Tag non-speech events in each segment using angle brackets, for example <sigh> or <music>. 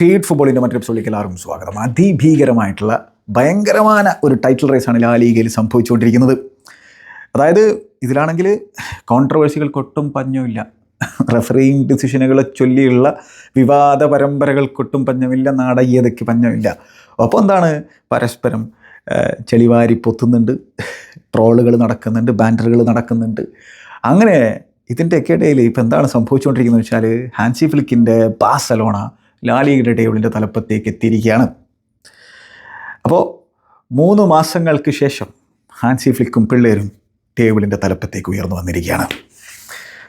Feed ഫുട്ബോളിന്റെ മറ്റൊരു എപ്പിസോഡിലേക്ക് എല്ലാവർക്കും സ്വാഗതം. അതിഭീകരമായിട്ടുള്ള ഭയങ്കരമായ ഒരു ടൈറ്റിൽ റേസാണ് ലാ ലീഗയിൽ സംഭവിച്ചുകൊണ്ടിരിക്കുന്നത്. അതായത് ഇതിലാണെങ്കിൽ കോൺട്രവേഴ്സികൾക്കൊട്ടും പഞ്ഞമില്ല റെഫറിങ് ഡിസിഷനുകളെ ചൊല്ലിയുള്ള വിവാദ പരമ്പരകൾക്കൊട്ടും പഞ്ഞമില്ല നാടകീയതയ്ക്ക് പഞ്ഞമില്ല അപ്പോൾ എന്താണ്? പരസ്പരം ചെളിവാരി പൊത്തുന്നുണ്ട് ട്രോളുകൾ നടക്കുന്നുണ്ട് ബാൻഡറുകൾ നടക്കുന്നുണ്ട്. അങ്ങനെ ഇതിന്റെയൊക്കെ ഇടയിൽ ഇപ്പോൾ എന്താണ് സംഭവിച്ചുകൊണ്ടിരിക്കുന്നത് വെച്ചാൽ ഹാൻസി ഫ്ലിക്കിന്റെ ബാസലോണ ലാലിയുടെ ടേബിളിന്റെ തലപ്പത്തേക്ക് എത്തിയിരിക്കുകയാണ്. അപ്പോൾ മൂന്ന് മാസങ്ങൾക്ക് ശേഷം ഹാൻസി ഫ്ലിക്കും പിള്ളേരും ടേബിളിന്റെ തലപ്പത്തേക്ക് ഉയർന്നു വന്നിരിക്കുകയാണ്.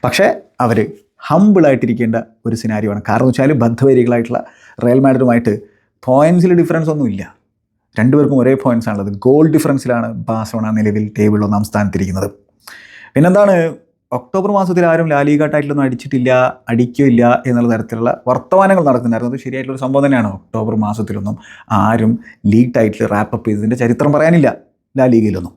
പക്ഷേ അവർ ഹമ്പിളായിട്ടിരിക്കേണ്ട ഒരു സിനാരിയാണ് കാരണം എന്ന് വെച്ചാൽ ബദ്ധവരികളായിട്ടുള്ള റയൽ മാഡറുമായിട്ട് പോയിൻസിൽ ഡിഫറൻസ് ഒന്നുമില്ല. രണ്ടുപേർക്കും ഒരേ പോയിൻസ് ആണുള്ളത്. ഗോൾ ഡിഫറൻസിലാണ് ബാസോണ നിലവിൽ ടേബിൾ ഒന്നാം സ്ഥാനത്തിരിക്കുന്നത്. പിന്നെന്താണ് ഒക്ടോബർ മാസത്തിൽ ആരും ലാലിക ടൈറ്റിലൊന്നും അടിച്ചിട്ടില്ല അടിക്കില്ല എന്നുള്ള തരത്തിലുള്ള വർത്തമാനങ്ങൾ നടക്കുന്നുണ്ടായിരുന്നു അത് ശരിയായിട്ടുള്ള സംഭവം തന്നെയാണ്. ഒക്ടോബർ മാസത്തിലൊന്നും ആരും ലീഗ് ടൈറ്റിൽ റാപ്പപ്പ് ചെയ്തതിന്റെ ചരിത്രം പറയാനില്ല ലാലീഗയിലൊന്നും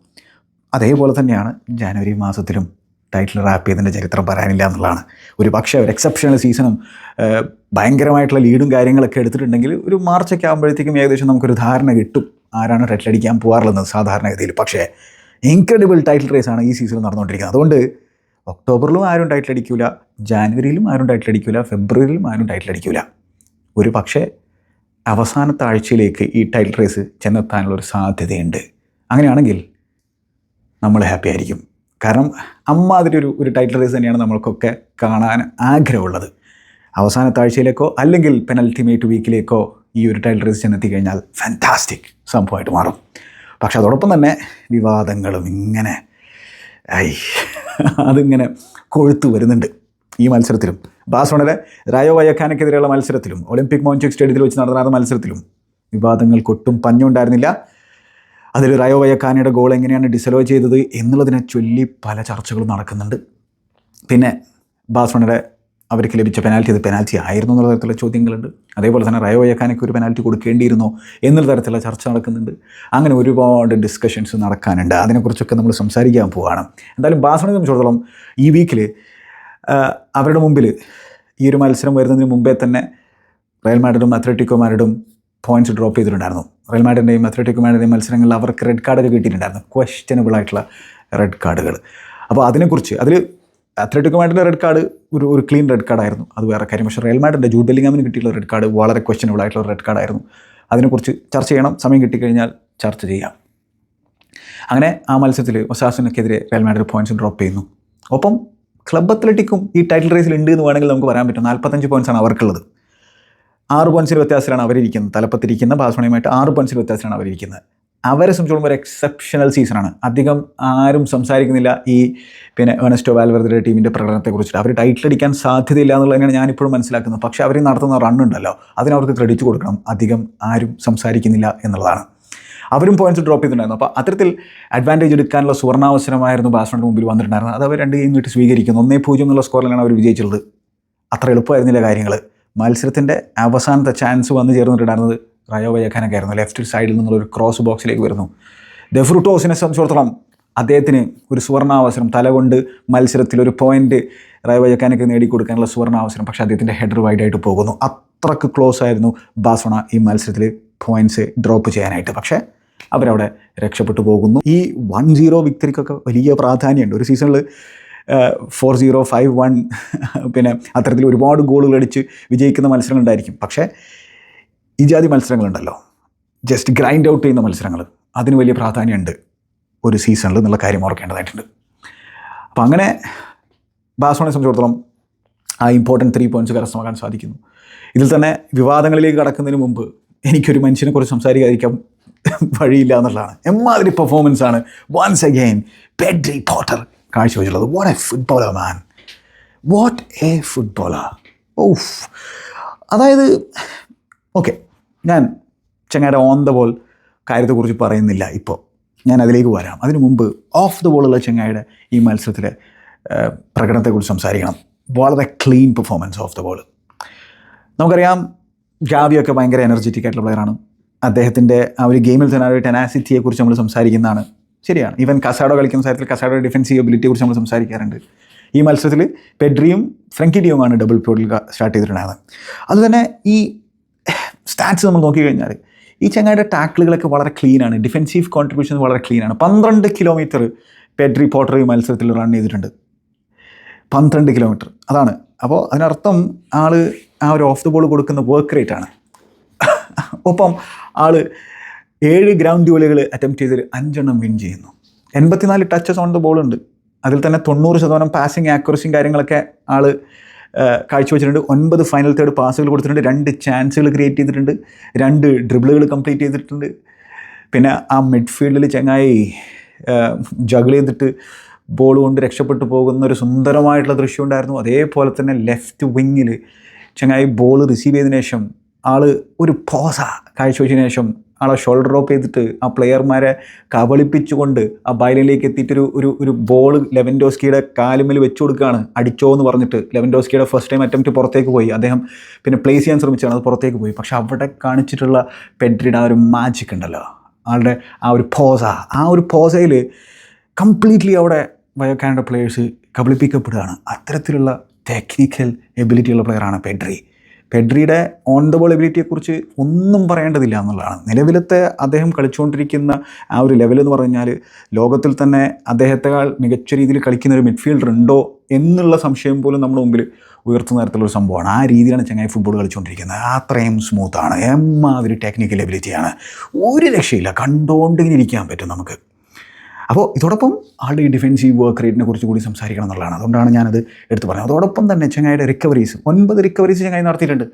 അതേപോലെ തന്നെയാണ് ജനുവരി മാസത്തിലും ടൈറ്റിൽ റാപ്പ് ചെയ്തതിന്റെ ചരിത്രം പറയാനില്ല എന്നുള്ളതാണ്. ഒരു പക്ഷേ ഒരു എക്സെപ്ഷണൽ സീസണും ഭയങ്കരമായിട്ടുള്ള ലീഡും കാര്യങ്ങളൊക്കെ എടുത്തിട്ടുണ്ടെങ്കിൽ ഒരു മാർച്ചൊക്കെ ആകുമ്പോഴത്തേക്കും ഏകദേശം നമുക്കൊരു ധാരണ കിട്ടും ആരാണ് ടൈറ്റിൽ അടിക്കാൻ പോകാറുള്ളത് സാധാരണഗതിയിൽ. പക്ഷേ ഇൻക്രെഡിബിൾ ടൈറ്റിൽ റേസാണ് ഈ സീസണിൽ നടന്നുകൊണ്ടിരിക്കുന്നത്. അതുകൊണ്ട് ഒക്ടോബറിലും ആരും ടൈറ്റിൽ അടിക്കില്ല ജാനുവരിയിലും ആരും ടൈറ്റിൽ അടിക്കില്ല ഫെബ്രുവരിയിലും ആരും ടൈറ്റിൽ അടിക്കില്ല ഒരു പക്ഷേ അവസാനത്തെ ആഴ്ചയിലേക്ക് ഈ ടൈറ്റിൽ റേസ് ചെന്നെത്താനുള്ള ഒരു സാധ്യതയുണ്ട്. അങ്ങനെയാണെങ്കിൽ നമ്മൾ ഹാപ്പി ആയിരിക്കും. കാരണം അമ്മാതിരി ഒരു ഒരു ടൈറ്റിൽ റേസ് തന്നെയാണ് നമ്മൾക്കൊക്കെ കാണാൻ ആഗ്രഹമുള്ളത്. അവസാനത്തെ ആഴ്ചയിലേക്കോ അല്ലെങ്കിൽ പെനൽറ്റിമേറ്റ് വീക്കിലേക്കോ ഈ ഒരു ടൈറ്റിൽ റേസ് ചെന്നെത്തി കഴിഞ്ഞാൽ ഫാന്റാസ്റ്റിക് സംഭവമായിട്ട് മാറും. പക്ഷെ അതോടൊപ്പം തന്നെ വിവാദങ്ങളും ഇങ്ങനെ ഐ അതിങ്ങനെ കൊഴുത്തു വരുന്നുണ്ട് ഈ മത്സരത്തിലും. ബാസോണിലെ റയോ വയക്കാനക്കെതിരെയുള്ള മത്സരത്തിലും ഒളിമ്പിക് മോഞ്ചിക് സ്റ്റേഡിയത്തിൽ വെച്ച് നടന്ന മത്സരത്തിലും വിവാദങ്ങൾക്കൊട്ടും പഞ്ഞുണ്ടായിരുന്നില്ല. അതിൽ റയോ വയക്കാനയുടെ ഗോൾ എങ്ങനെയാണ് ഡിസലോ ചെയ്തത് എന്നുള്ളതിനെ ചൊല്ലി പല ചർച്ചകളും നടക്കുന്നുണ്ട്. പിന്നെ ബാഴ്സലോണയുടെ അവർക്ക് ലഭിച്ച പെനാൽറ്റി അത് പെനാൽറ്റി ആയിരുന്നു എന്നുള്ള തരത്തിലുള്ള ചോദ്യങ്ങളുണ്ട്. അതേപോലെ തന്നെ റയോ യക്കാനയ്ക്ക് ഒരു പെനാൽറ്റി കൊടുക്കേണ്ടിയിരുന്നോ എന്നുള്ള തരത്തിലുള്ള ചർച്ച നടക്കുന്നുണ്ട്. അങ്ങനെ ഒരുപാട് ഡിസ്കഷൻസ് നടക്കാനുണ്ട്. അതിനെക്കുറിച്ചൊക്കെ നമ്മൾ സംസാരിക്കാൻ പോവുകയാണ് എന്തായാലും ബാസണെ സംബന്ധിച്ചിടത്തോളം ഈ വീക്കിൽ അവരുടെ മുമ്പിൽ ഈ ഒരു മത്സരം വരുന്നതിന് മുമ്പേ തന്നെ റയൽ മാഡ്രിഡും അത്ലറ്റിക്കോ മാഡ്രിഡും പോയിന്റ്സ് ഡ്രോപ്പ് ചെയ്തിട്ടുണ്ടായിരുന്നു. റയൽ മാഡിന്റെയും അത്ലറ്റിക്കോ മാഡിന്റെയും മത്സരങ്ങളിൽ അവർക്ക് റെഡ് കാർഡൊക്കെ കിട്ടിയിട്ടുണ്ടായിരുന്നു. ക്വസ്റ്റ്യനബിൾ ആയിട്ടുള്ള റെഡ് കാർഡുകൾ അപ്പോൾ അതിനെക്കുറിച്ച് അതിൽ അത്ലറ്റിക്കോ മാഡിന്റെ റെഡ് കാർഡ് ഒരു ഒരു ക്ലീൻ റെഡ് കാർഡ് ആയിരുന്നു. അത് വേറെ കാര്യം. പക്ഷേ റയൽ മാഡിന്റെ ജൂഡ് ബെല്ലിംഗാമിന് കിട്ടിയുള്ള റെഡ് കാർഡ് വളരെ ക്വസ്റ്റനബിൾ ആയിട്ടുള്ള റെഡ് കാർഡ് ആയിരുന്നു. അതിനെക്കുറിച്ച് ചർച്ച ചെയ്യണം. സമയം കിട്ടിക്കഴിഞ്ഞാൽ ചർച്ച ചെയ്യാം. അങ്ങനെ ആ മത്സരത്തിൽ ഒസാസിനൊക്കെതിരെ റയൽ മാഡ്രിഡ് പോയിന്റ്സ് ഡ്രോപ്പ് ചെയ്യുന്നു. ഒപ്പം ക്ലബ് അത്ലറ്റിക്കും ഈ ടൈറ്റിൽ റേസിൽ ഉണ്ട് എന്ന് വേണമെങ്കിൽ നമുക്ക് പറയാൻ പറ്റും. നാൽപ്പത്തഞ്ച് ആണ് അവർക്കുള്ളത്. ആറ് പോയിൻസിൽ വ്യത്യാസത്തിലാണ് അവരിയ്ക്കുന്നത് തലപ്പത്തിരിക്കുന്ന ബാസ്മണിയുമായിട്ട് ആറ് പോയിൻസിൽ വ്യത്യാസത്തിലാണ് അവരിയ്ക്കുന്നത് അവരെ സംബന്ധിച്ചോളം ഒരു എക്സെപ്ഷണൽ സീസണാണ് അധികം ആരും സംസാരിക്കുന്നില്ല ഈ പിന്നെ ഏണസ്റ്റോ വാൽവർദ്ധയുടെ ടീമിന്റെ പ്രകടനത്തെക്കുറിച്ചിട്ട്. അവർ ടൈറ്റിൽ അടിക്കാൻ സാധ്യതയില്ല എന്നുള്ളത് തന്നെയാണ് ഞാനിപ്പോഴും മനസ്സിലാക്കുന്നത്. പക്ഷേ അവർ നടത്തുന്ന റണ്ണുണ്ടല്ലോ അതിനവർക്ക് ക്രെഡിറ്റ് കൊടുക്കണം. അധികം ആരും സംസാരിക്കുന്നില്ല എന്നുള്ളതാണ്. അവരും പോയിന്റ്സ് ഡ്രോപ്പ് ചെയ്തിട്ടുണ്ടായിരുന്നു. അപ്പോൾ അത്തരത്തിൽ അഡ്വാന്റേജ് എടുക്കാനുള്ള സുവർണാവസരമായിരുന്നു ബാഴ്സലോണയുടെ മുമ്പിൽ വന്നിട്ടുണ്ടായിരുന്നത്. അത് അവർ രണ്ട് ഗെയിം വിട്ട് സ്വീകരിക്കുന്നു. ഒന്നേ പൂജ്യം എന്നുള്ള സ്കോറിലാണ് അവർ വിജയിച്ചുള്ളത് അത്ര എളുപ്പമായിരുന്നില്ല കാര്യങ്ങൾ മത്സരത്തിന്റെ അവസാനത്തെ ചാൻസ് വന്നു ചേർന്നിട്ടുണ്ടായിരുന്നത് റയോ വയക്കാനൊക്കെ ആയിരുന്നു ലെഫ്റ്റ് സൈഡിൽ നിന്നുള്ള ഒരു ക്രോസ് ബോക്സിലേക്ക് വരുന്നു. ഡെഫ്രൂട്ടോസിനെ സംബന്ധിച്ചിടത്തോളം അദ്ദേഹത്തിന് ഒരു സുവർണാവസരം തലകൊണ്ട് മത്സരത്തിൽ ഒരു പോയിന്റ് റയോ വയക്കാനൊക്കെ നേടിക്കൊടുക്കാനുള്ള സുവർണാവസരം പക്ഷേ അദ്ദേഹത്തിന്റെ ഹെഡർ വൈഡായിട്ട് പോകുന്നു. അത്രയ്ക്ക് ക്ലോസ് ആയിരുന്നു ബാസോണ ഈ മത്സരത്തിൽ പോയിന്റ്സ് ഡ്രോപ്പ് ചെയ്യാനായിട്ട്. പക്ഷേ അവരവിടെ രക്ഷപ്പെട്ടു പോകുന്നു. ഈ വൺ സീറോ വിക്ടറിക്കൊക്കെ വലിയ പ്രാധാന്യമുണ്ട്. ഒരു സീസണിൽ ഫോർ സീറോ ഫൈവ് വൺ പിന്നെ അത്തരത്തിൽ ഒരുപാട് ഗോളുകൾ അടിച്ച് വിജയിക്കുന്ന മത്സരങ്ങളുണ്ടായിരിക്കും പക്ഷേ ഈ ജാതി മത്സരങ്ങളുണ്ടല്ലോ. ജസ്റ്റ് ഗ്രൈൻഡ് ഔട്ട് ചെയ്യുന്ന മത്സരങ്ങൾ. അതിന് വലിയ പ്രാധാന്യമുണ്ട് ഒരു സീസണിൽ എന്നുള്ള കാര്യം ഓർക്കേണ്ടതായിട്ടുണ്ട്. അപ്പം അങ്ങനെ ബാസോണെ സംബന്ധിച്ചിടത്തോളം ആ ഇമ്പോർട്ടന്റ് ത്രീ പോയിന്റ്സ് കരസ്ഥമാക്കാൻ സാധിക്കുന്നു. ഇതിൽ തന്നെ വിവാദങ്ങളിലേക്ക് കടക്കുന്നതിന് മുമ്പ് എനിക്കൊരു മനുഷ്യനെ കുറിച്ച് സംസാരിക്കാതിരിക്കാൻ വഴിയില്ല എന്നുള്ളതാണ്. എമ്മാതിരി പെർഫോമൻസ് ആണ്. Once again Pedri Potter കാഴ്ചവെച്ചുള്ളത് what a footballer man what a footballer of അതായത് ഓക്കെ ഞാൻ ചങ്ങായുടെ ഓൺ ദ ബോൾ കാര്യത്തെക്കുറിച്ച് പറയുന്നില്ല ഇപ്പോൾ. ഞാൻ അതിലേക്ക് വരാം. അതിനു മുമ്പ് ഓഫ് ദ ബോളുള്ള ചങ്ങായുടെ ഈ മത്സരത്തിലെ പ്രകടനത്തെക്കുറിച്ച് സംസാരിക്കണം. വളരെ clean performance off the ball നമുക്കറിയാം ജാവിയൊക്കെ ഭയങ്കര എനർജറ്റിക് ആയിട്ടുള്ള പ്ലെയറാണ് അദ്ദേഹത്തിന്റെ ആ ഒരു ഗെയിമിൽ തന്നെ ആ ഒരു ടെനാസിറ്റിയെക്കുറിച്ച് നമ്മൾ സംസാരിക്കുന്നതാണ്. ശരിയാണ്. ഈവൻ കസാഡോ കളിക്കുന്ന സാരത്തിൽ കസാഡോ ഡിഫൻസീവ് എബിലിറ്റിയെക്കുറിച്ച് നമ്മൾ സംസാരിക്കാറുണ്ട്. ഈ മത്സരത്തിൽ പെഡ്രിയും ഫ്രങ്കി ഡിയുമാണ് ഡബിൾ പ്യൂഡിൽ സ്റ്റാർട്ട് ചെയ്തിട്ടുണ്ടായിരുന്നത്. അതുതന്നെ ഈ സ്റ്റാറ്റ്സ് നമ്മൾ നോക്കിക്കഴിഞ്ഞാൽ ഈ ചങ്ങായിയുടെ ടാക്കിളുകളൊക്കെ വളരെ ക്ലീനാണ് ഡിഫെൻസീവ് കോൺട്രിബ്യൂഷൻ വളരെ ക്ലീനാണ് പന്ത്രണ്ട് കിലോമീറ്റർ പെഡ്രി പോട്ടർ മത്സരത്തിൽ റൺ ചെയ്തിട്ടുണ്ട്. പന്ത്രണ്ട് കിലോമീറ്റർ അതാണ്. അപ്പോൾ അതിനർത്ഥം ആൾ ആ ഒരു ഓഫ് ദ ബോൾ കൊടുക്കുന്ന വർക്ക് റേറ്റ് ആണ്. ഒപ്പം ആൾ ഏഴ് ഗ്രൗണ്ട് ഡ്യൂലുകൾ അറ്റംപ്റ്റ് ചെയ്തിൽ അഞ്ചെണ്ണം വിൻ ചെയ്യുന്നു. എൺപത്തിനാല് ടച്ചസ് ഓൺ ദ ബോൾ ഉണ്ട്. അതിൽ തന്നെ തൊണ്ണൂറ് ശതമാനം പാസിങ് ആക്യുറസിയും കാര്യങ്ങളൊക്കെ ആൾ കാഴ്ചവെച്ചിട്ടുണ്ട് ഒൻപത് ഫൈനൽ തേർഡ് പാസുകൾ കൊടുത്തിട്ടുണ്ട്. രണ്ട് ചാൻസുകൾ ക്രിയേറ്റ് ചെയ്തിട്ടുണ്ട്. രണ്ട് ഡ്രിബിളുകൾ കംപ്ലീറ്റ് ചെയ്തിട്ടുണ്ട്. പിന്നെ ആ മിഡ്ഫീൽഡിൽ ചങ്ങായി ജഗിൾ ചെയ്തിട്ട് ബോൾ കൊണ്ട് രക്ഷപ്പെട്ടു പോകുന്ന ഒരു സുന്ദരമായിട്ടുള്ള ദൃശ്യം ഉണ്ടായിരുന്നു. അതേപോലെ തന്നെ ലെഫ്റ്റ് വിങ്ങിൽ ചങ്ങായി ബോൾ റിസീവ് ചെയ്തതിനു ശേഷം ആൾ ഒരു പോസ കാഴ്ചവെച്ചതിനു ശേഷം ആളെ ഷോൾഡർ ഡ്രോപ്പ് ചെയ്തിട്ട് ആ പ്ലെയർമാരെ കബളിപ്പിച്ചുകൊണ്ട് ആ ബൈലിലേക്ക് എത്തിയിട്ടൊരു ഒരു ഒരു ബോൾ ലെവൻഡോസ്കിയുടെ കാലുമിൽ വെച്ചു കൊടുക്കുകയാണ്. അടിച്ചോ എന്ന് പറഞ്ഞിട്ട് ലെവൻഡോസ്കിയുടെ ഫസ്റ്റ് ടൈം അറ്റംപ്റ്റ് പുറത്തേക്ക് പോയി. അദ്ദേഹം പിന്നെ പ്ലേസ് ചെയ്യാൻ ശ്രമിച്ചാണ് അത് പുറത്തേക്ക് പോയി. പക്ഷേ അവിടെ കാണിച്ചിട്ടുള്ള പെഡ്രിഡ് ആ ഒരു മാജിക് ഉണ്ടല്ലോ. ആളുടെ ആ ഒരു പോസ. ആ ഒരു പോസയിൽ കംപ്ലീറ്റ്ലി അവിടെ വയോക്കാനഡ പ്ലേയേഴ്സ് കബളിപ്പിക്കപ്പെടുകയാണ്. അത്തരത്തിലുള്ള ടെക്നിക്കൽ എബിലിറ്റിയുള്ള പ്ലെയറാണ് പെഡ്രി. പെഡ്രിയുടെ ഓൺ ദ ബോൾ എബിലിറ്റിയെക്കുറിച്ച് ഒന്നും പറയേണ്ടതില്ല എന്നുള്ളതാണ്. നിലവിലത്തെ അദ്ദേഹം കളിച്ചുകൊണ്ടിരിക്കുന്ന ആ ഒരു ലെവൽ എന്ന് പറഞ്ഞാൽ ലോകത്തിൽ തന്നെ അദ്ദേഹത്തെക്കാൾ മികച്ച രീതിയിൽ കളിക്കുന്ന ഒരു മിഡ്ഫീൽഡർ ഉണ്ടോ എന്നുള്ള സംശയം പോലും നമ്മുടെ മുമ്പിൽ ഉയർത്തുന്ന തരത്തിലുള്ള ഒരു സംഭവമാണ്. ആ രീതിയിലാണ് ചങ്ങായി ഫുട്ബോൾ കളിച്ചുകൊണ്ടിരിക്കുന്നത്. അത്രയും സ്മൂത്താണ് എമ്മാതിരി ടെക്നിക്കൽ എബിലിറ്റിയാണ് ഒരു രക്ഷയില്ല. കണ്ടുകൊണ്ട് ഇങ്ങനെ ഇരിക്കാൻ പറ്റും നമുക്ക്. അപ്പോൾ ഇതോടൊപ്പം ആളുടെ ഈ ഡിഫെൻസീവ് വർക്ക് റേറ്റിനെ കുറിച്ച് കൂടി സംസാരിക്കണം എന്നുള്ളതാണ്. അതുകൊണ്ടാണ് ഞാനത് എടുത്തു പറഞ്ഞത്. അതോടൊപ്പം തന്നെ ചങ്ങായിയുടെ റിക്കവറീസ് ഒൻപത് റിക്കവറീസ് ചങ്ങായി നടത്തിയിട്ടുണ്ട്.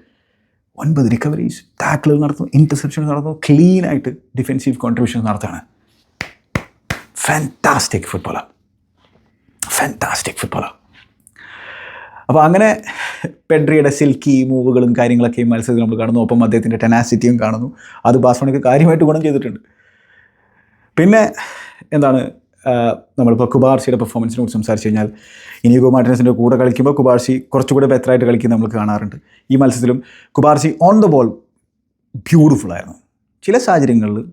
ഒൻപത് റിക്കവറീസ് ടാക്കിളുകൾ നടത്തുന്നു ഇന്റർസെപ്ഷൻ ക്ലീൻ ക്ലീനായിട്ട് ഡിഫെൻസീവ് കോൺട്രിബ്യൂഷൻ നടത്തുകയാണ്. ഫാന്റാസ്റ്റിക് ഫുട്ബോളർ ഫാന്റാസ്റ്റിക് ഫുട്ബോളർ അപ്പോൾ അങ്ങനെ പെഡ്രിയുടെ സിൽക്കി മൂവുകളും കാര്യങ്ങളൊക്കെ ഈ മത്സരത്തിൽ നമ്മൾ കാണുന്നു. ഒപ്പം അദ്ദേഹത്തിന്റെ ടെനാസിറ്റിയും കാണുന്നു. അത് ബാസ്മണിക്ക് കാര്യമായിട്ട് ഗുണം ചെയ്തിട്ടുണ്ട്. പിന്നെ എന്താണ് നമ്മളിപ്പോൾ കുബാർഷിയുടെ പെർഫോമൻസിനെ കുറിച്ച് സംസാരിച്ച് കഴിഞ്ഞാൽ ഇനിഗോ മാർട്ടിനസിന്റെ കൂടെ കളിക്കുമ്പോൾ കുബാർഷി കുറച്ചുകൂടെ ബെറ്ററായിട്ട് കളിക്കുന്നത് നമ്മൾ കാണാറുണ്ട്. ഈ മത്സരത്തിലും Cubarsi on the ball beautiful ആയിരുന്നു. ചില സാഹചര്യങ്ങളിൽ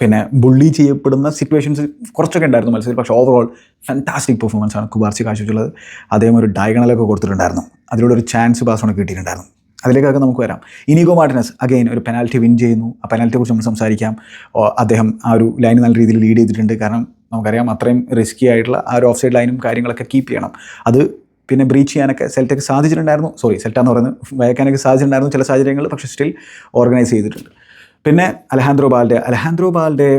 പിന്നെ ബുള്ളി ചെയ്യപ്പെടുന്ന സിറ്റുവേഷൻസ് കുറച്ചൊക്കെ ഉണ്ടായിരുന്നു മത്സരത്തിൽ. പക്ഷേ ഓവറോൾ ഫാന്റാസ്റ്റിക് പെർഫോമൻസ് ആണ് കുബാർസി കാഴ്ചവെച്ചുള്ളത് അദ്ദേഹം ഒരു ഡയഗണലൊക്കെ കൊടുത്തിട്ടുണ്ടായിരുന്നു. അതിലൂടെ ഒരു ചാൻസ് ബാസോണക്ക് കിട്ടിയിട്ടുണ്ടായിരുന്നു. അതിലേക്കൊക്കെ നമുക്ക് വരാം. ഇനിഗോ മാർട്ടിനസ് അഗെയിൻ ഒരു പെനാൽറ്റി വിൻ ചെയ്യുന്നു. ആ പെനാൽറ്റിയെ കുറിച്ച് നമ്മൾ സംസാരിക്കാം. അദ്ദേഹം ആ ഒരു ലൈൻ നല്ല രീതിയിൽ ലീഡ് ചെയ്തിട്ടുണ്ട്. കാരണം നമുക്കറിയാം അത്രയും റിസ്കി ആയിട്ടുള്ള ആ ഒരു ഓഫ് സൈഡ് ലൈനും കാര്യങ്ങളൊക്കെ കീപ്പ് ചെയ്യണം. അത് പിന്നെ ബ്രീച്ച് ചെയ്യാനൊക്കെ സെൽറ്റൊക്കെ സാധിച്ചിട്ടുണ്ടായിരുന്നു. സോറി സെൽറ്റ എന്ന് പറയുന്നത് വയക്കാനൊക്കെ സാധിച്ചിട്ടുണ്ടായിരുന്നു ചില സാഹചര്യങ്ങൾ പക്ഷേ സ്റ്റിൽ ഓർഗനൈസ് ചെയ്തിട്ടുണ്ട്. പിന്നെ അലഹാൻദ്രോ ബാലിന്റെ അലഹാൻദ്രോ ബാലിന്റെ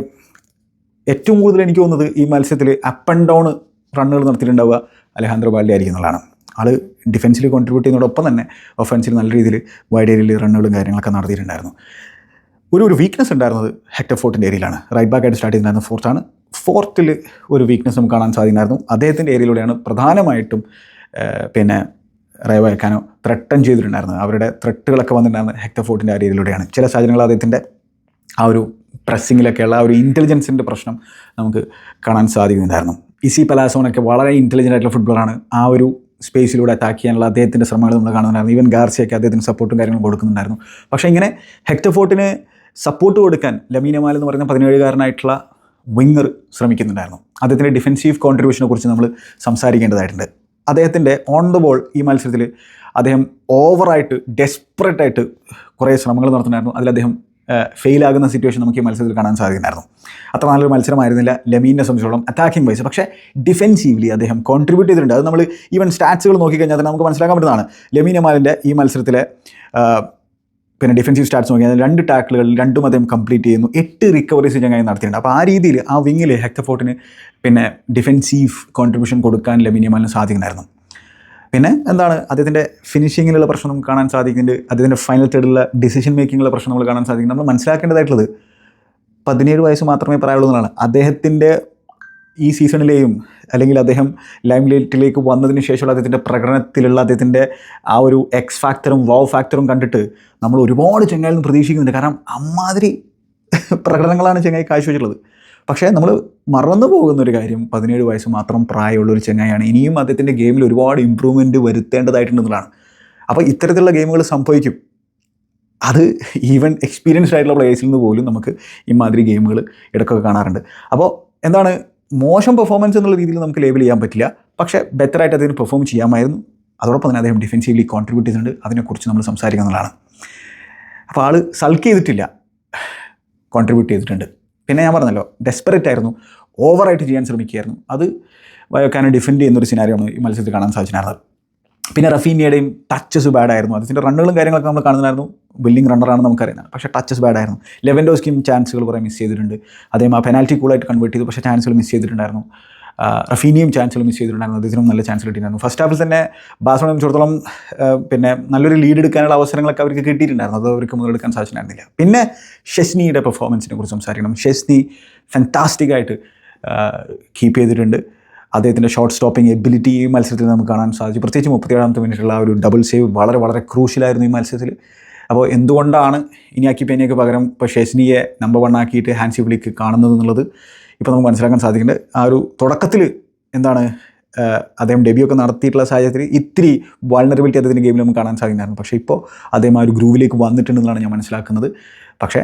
ഏറ്റവും കൂടുതൽ എനിക്ക് തോന്നുന്നത് ഈ മത്സരത്തിൽ അപ്പ് ആൻഡ് ഡൗൺ റണ്ണുകൾ നടത്തിയിട്ടുണ്ടാവുക അലഹാൻദ്രോ ബാലിന്റെ ആയിരിക്കും എന്നുള്ളതാണ്. ആൾ ഡിഫൻസിൽ കോൺട്രിബ്യൂട്ട് ചെയ്യുന്നതോടൊപ്പം തന്നെ ഒഫൻസിൽ നല്ല രീതിയിൽ വൈഡ് ഏരിയയിൽ റണ്ണുകളും കാര്യങ്ങളൊക്കെ നടത്തിയിട്ടുണ്ടായിരുന്നു. ഒരു ഒരു വീക്ക്നെസ് ഉണ്ടായിരുന്നത് ഹെക്ടർ ഫോർട്ടിന്റെ ഏരിയയിലാണ് റൈറ്റ് ബാക്ക് ആയിട്ട് സ്റ്റാർട്ട് ചെയ്തിട്ടുണ്ടായിരുന്ന ഫോർത്താണ് ഫോർത്തിൽ ഒരു വീക്ക്നെസ് നമുക്ക് കാണാൻ സാധിക്കുമായിരുന്നു അദ്ദേഹത്തിന്റെ ഏരിയയിലൂടെയാണ് പ്രധാനമായിട്ടും പിന്നെ അയക്കാനോ ത്രട്ടൺ ചെയ്തിട്ടുണ്ടായിരുന്നത്. അവരുടെ ത്രട്ടുകളൊക്കെ വന്നിട്ടുണ്ടായിരുന്നത് ഹെക്ടർ ഫോർട്ടിന്റെ ഏരിയയിലൂടെയാണ് ചില സാഹചര്യങ്ങളിൽ അദ്ദേഹത്തിന്റെ ആ ഒരു പ്രസ്സിങ്ങിലൊക്കെയുള്ള ആ ഒരു ഇന്റലിജൻസിന്റെ പ്രശ്നം നമുക്ക് കാണാൻ സാധിക്കുന്നുണ്ടായിരുന്നു. ഇസി പലാസോണൊക്കെ വളരെ ഇന്റലിജന്റ് ആയിട്ടുള്ള ഫുട്ബോളാണ് ആ ഒരു സ്പേസിലൂടെ അറ്റാക്ക് ചെയ്യാനുള്ള അദ്ദേഹത്തിന്റെ ശ്രമങ്ങൾ നമ്മൾ കാണുന്നുണ്ടായിരുന്നു. ഈവൻ ഗാർസിയൊക്കെ അദ്ദേഹത്തിന് സപ്പോർട്ടും കാര്യങ്ങളും കൊടുക്കുന്നുണ്ടായിരുന്നു. പക്ഷേ ഇങ്ങനെ ഹെക്ടർ ഫോർട്ടിന് സപ്പോർട്ട് കൊടുക്കാൻ ലമീനമാൽ എന്ന് പറയുന്ന പതിനേഴുകാരനായിട്ടുള്ള വിങ്ങർ ശ്രമിക്കുന്നുണ്ടായിരുന്നു. അദ്ദേഹത്തിന്റെ ഡിഫെൻസീവ് കോൺട്രിബ്യൂഷനെ കുറിച്ച് നമ്മൾ സംസാരിക്കേണ്ടതായിട്ടുണ്ട്. അദ്ദേഹത്തിന്റെ ഓൺ ദ ബോൾ ഈ മത്സരത്തിൽ അദ്ദേഹം ഓവറായിട്ട് ഡെസ്പറേറ്റ് ആയിട്ട് കുറേ ശ്രമങ്ങൾ നടത്തുന്നുണ്ടായിരുന്നു. അതിൽ അദ്ദേഹം ഫെയിലാകുന്ന സിറ്റുവേഷൻ നമുക്ക് ഈ മത്സരത്തിൽ കാണാൻ സാധിക്കുന്നുണ്ടായിരുന്നു അത്ര നല്ലൊരു മത്സരമായിരുന്നില്ല ലെമീനെ സംബന്ധിച്ചോളം അറ്റാക്കിംഗ് വൈസ് പക്ഷേ ഡിഫെൻസീവ്ലി അദ്ദേഹം കോൺട്രിബ്യൂട്ട് ചെയ്തിട്ടുണ്ട്. അത് നമ്മൾ ഈവൻ സ്റ്റാറ്റ്സുകൾ നോക്കിക്കഴിഞ്ഞാൽ തന്നെ നമുക്ക് മനസ്സിലാക്കാൻ പറ്റുന്നതാണ്. ലെമീൻ അമാലിന്റെ ഈ മത്സരത്തിലെ പിന്നെ ഡിഫൻസീവ് സ്റ്റാറ്റ്സ് നോക്കിയാൽ രണ്ട് ടാക്കിളുകൾ രണ്ടും അദ്ദേഹം കംപ്ലീറ്റ് ചെയ്യുന്നു. എട്ട് റിക്കവറീസ് ചങ്ങായി നടത്തിയിട്ടുണ്ട്. അപ്പോൾ ആ രീതിയിൽ ആ വിങ്ങിൽ ഹെക്തഫോർട്ടിന് പിന്നെ ഡിഫെൻസീവ് കോൺട്രിബ്യൂഷൻ കൊടുക്കാൻ ലെമിനിയമാലിന് സാധിക്കുന്നുണ്ടായിരുന്നു പിന്നെ എന്താണ് അദ്ദേഹത്തിന്റെ ഫിനിഷിങ്ങിലുള്ള പ്രശ്നം നമുക്ക് കാണാൻ സാധിക്കുന്നുണ്ട്. അദ്ദേഹത്തിന്റെ ഫൈനൽ തേർഡിലുള്ള ഡിസിഷൻ മേക്കിങ്ങിലുള്ള പ്രശ്നം നമ്മൾ കാണാൻ സാധിക്കും നമ്മൾ മനസ്സിലാക്കേണ്ടതായിട്ടുള്ളത് പതിനേഴ് വയസ്സ് മാത്രമേ പ്രായമുള്ളൂ എന്നാണ്. അദ്ദേഹത്തിന്റെ ഈ സീസണിലെയും അല്ലെങ്കിൽ അദ്ദേഹം ലൈം ലൈറ്റിലേക്ക് വന്നതിന് ശേഷമുള്ള അദ്ദേഹത്തിന്റെ പ്രകടനത്തിലുള്ള അദ്ദേഹത്തിന്റെ ആ ഒരു എക്സ് ഫാക്ടറും വാവ് ഫാക്ടറും കണ്ടിട്ട് നമ്മൾ ഒരുപാട് ചെങ്ങായിൽ നിന്ന് പ്രതീക്ഷിക്കുന്നുണ്ട്. കാരണം അമ്മാതിരി പ്രകടനങ്ങളാണ് ചെങ്ങായി കാഴ്ചവെച്ചിട്ടുള്ളത്. പക്ഷേ നമ്മൾ മറന്നു പോകുന്ന ഒരു കാര്യം പതിനേഴ് വയസ്സ് മാത്രം പ്രായമുള്ള ഒരു ചെങ്ങായാണ് ഇനിയും അദ്ദേഹത്തിന്റെ ഗെയിമിൽ ഒരുപാട് ഇമ്പ്രൂവ്മെന്റ് വരുത്തേണ്ടതായിട്ടുണ്ടെന്നുള്ളതാണ്. അപ്പോൾ ഇത്തരത്തിലുള്ള ഗെയിമുകൾ സംഭവിക്കും. അത് ഈവൻ എക്സ്പീരിയൻസ്ഡ് ആയിട്ടുള്ള പ്ലേയേഴ്സിൽ നിന്ന് പോലും നമുക്ക് ഇമാതിരി ഗെയിമുകൾ ഇടയ്ക്കൊക്കെ കാണാറുണ്ട്. അപ്പോൾ എന്താണ്? മോശം പെർഫോമൻസ് എന്നുള്ള രീതിയിൽ നമുക്ക് ലേബിൾ ചെയ്യാൻ പറ്റില്ല. പക്ഷേ ബെറ്ററായിട്ട് അതിന് പെർഫോം ചെയ്യാമായിരുന്നു. അതോടൊപ്പം തന്നെ അദ്ദേഹം ഡിഫെൻസീവ്ലി കോൺട്രിബ്യൂട്ട് ചെയ്തിട്ടുണ്ട് അതിനെക്കുറിച്ച് നമ്മൾ സംസാരിക്കുന്നതാണ് അപ്പോൾ ആൾ സൾക്ക് ചെയ്തിട്ടില്ല. കോൺട്രിബ്യൂട്ട് ചെയ്തിട്ടുണ്ട്. പിന്നെ ഞാൻ പറഞ്ഞല്ലോ ഡെസ്പെറേറ്റ് ആയിരുന്നു. ഓവറായിട്ട് ചെയ്യാൻ ശ്രമിക്കുകയായിരുന്നു. അത് വയോക്കാനെ ഡിഫെൻഡ് ചെയ്യുന്ന ഒരു സിനാരിയാണ് ഈ മത്സരത്തിൽ കാണാൻ സാധിച്ചിട്ടുണ്ടായിരുന്നത് പിന്നെ റഫീനിയുടെയും ടച്ചസ് ബാഡായിരുന്നു അതിന്റെ റണ്ണുകളും കാര്യങ്ങളൊക്കെ നമ്മൾ കാണുന്നതായിരുന്നു ബില്ലിംഗ് റണ്ണറാണെന്ന് നമുക്കറിയുന്നത് പക്ഷേ ടച്ചസ് ബാഡായിരുന്നു ലെവൻഡോസ്കിയും ചാൻസുകൾ കുറേ മിസ് ചെയ്തിട്ടുണ്ട്. അതേമാ പെനാൽറ്റി കൂളായിട്ട് കൺവേർട്ട് ചെയ്തു. പക്ഷേ ചാൻസുകൾ മിസ് ചെയ്തിട്ടുണ്ടായിരുന്നു. റഫീനിയും ചാൻസുകൾ മിസ് ചെയ്തിട്ടുണ്ടായിരുന്നു. അദ്ദേഹത്തിനും നല്ല ചാൻസ് കിട്ടിയിട്ടുണ്ടായിരുന്നു. ഫസ്റ്റ് ഹാഫിൽ തന്നെ ബാസോണെ സംബന്ധിച്ചിടത്തോളം പിന്നെ നല്ലൊരു ലീഡ് എടുക്കാനുള്ള അവസരങ്ങളൊക്കെ അവർക്ക് കിട്ടിയിട്ടുണ്ടായിരുന്നു. അത് അവർക്ക് മുതലെടുക്കാൻ സാധിച്ചിട്ടുണ്ടായിരുന്നില്ല. പിന്നെ ഷെസ്നിയുടെ പെർഫോമൻസിനെ കുറിച്ച് സംസാരിക്കണം. ഷെസ്നി ഫാന്റാസ്റ്റിക്കായിട്ട് കീപ്പ് ചെയ്തിട്ടുണ്ട്. അദ്ദേഹത്തിന്റെ ഷോർട്ട് സ്റ്റോപ്പിംഗ് എബിലിറ്റി ഈ മത്സരത്തിൽ നമുക്ക് കാണാൻ സാധിച്ചു. പ്രത്യേകിച്ച് മുപ്പത്തിയേഴാമത്തെ മിനിറ്റുള്ള ഒരു ഡബിൾ സേവ് വളരെ വളരെ ക്രൂഷ്യലായിരുന്നു ഈ മത്സരത്തിൽ. അപ്പോൾ എന്തുകൊണ്ടാണ് ഇനിയാക്കി പേനയ്ക്ക് പകരം ഇപ്പോൾ ഷെസ്നിയെ നമ്പർ വൺ ആക്കിയിട്ട് ഹാൻസി ബ്ലിക്ക് കാണുന്നത് എന്നുള്ളത് ഇപ്പോൾ നമുക്ക് മനസ്സിലാക്കാൻ സാധിക്കുന്നുണ്ട്. ആ ഒരു തുടക്കത്തിൽ എന്താണ് അദ്ദേഹം ഡെബ്യൂ ഒക്കെ നടത്തിയിട്ടുള്ള സാഹചര്യത്തിൽ ഇത്തിരി വാൾണറബിലിറ്റി അദ്ദേഹത്തിന്റെ ഗെയിമിൽ നമുക്ക് കാണാൻ സാധിക്കുന്നതാണ് പക്ഷേ ഇപ്പോൾ അദ്ദേഹം ആ ഒരു ഗ്രൂവിലേക്ക് വന്നിട്ടുണ്ടെന്നാണ് ഞാൻ മനസ്സിലാക്കുന്നത്. പക്ഷേ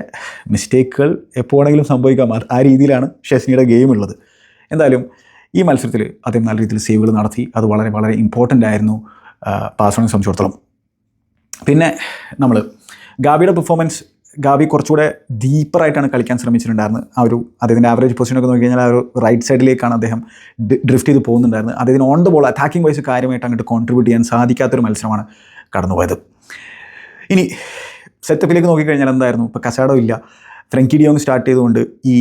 മിസ്റ്റേക്കുകൾ എപ്പോൾ വേണമെങ്കിലും സംഭവിക്കാം. ആ രീതിയിലാണ് ഷെസ്നിയുടെ ഗെയിം ഉള്ളത്. എന്തായാലും ഈ മത്സരത്തിൽ അദ്ദേഹം നല്ല രീതിയിൽ സേവുകൾ നടത്തി. അത് വളരെ വളരെ ഇമ്പോർട്ടന്റ് ആയിരുന്നു പാസ്വേഡിനെ സംബന്ധിച്ചിടത്തോളം. പിന്നെ നമ്മൾ ഗാബിയുടെ പെർഫോമൻസ് ഗാബി കുറച്ചുകൂടെ ഡീപ്പറായിട്ടാണ് കളിക്കാൻ ശ്രമിച്ചിട്ടുണ്ടായിരുന്നത് ആ ഒരു അദ്ദേഹത്തിന്റെ ആവറേജ് പൊസിഷനൊക്കെ നോക്കി കഴിഞ്ഞാൽ ആ ഒരു റൈറ്റ് സൈഡിലേക്കാണ് അദ്ദേഹം ഡ്രിഫ്റ്റ് ചെയ്ത് പോകുന്നുണ്ടായിരുന്നത് അദ്ദേഹത്തിന് on the ball attacking wise കാര്യമായിട്ട് അങ്ങോട്ട് കോൺട്രിബ്യൂട്ട് ചെയ്യാൻ സാധിക്കാത്തൊരു മത്സരമാണ് കടന്നുപോയത് ഇനി സെറ്റപ്പിലേക്ക് നോക്കിക്കഴിഞ്ഞാൽ എന്തായിരുന്നു ഇപ്പോൾ കസാഡോ ഇല്ല ഫ്രങ്കി ഡിയോങ് സ്റ്റാർട്ട് ചെയ്തുകൊണ്ട് ഈ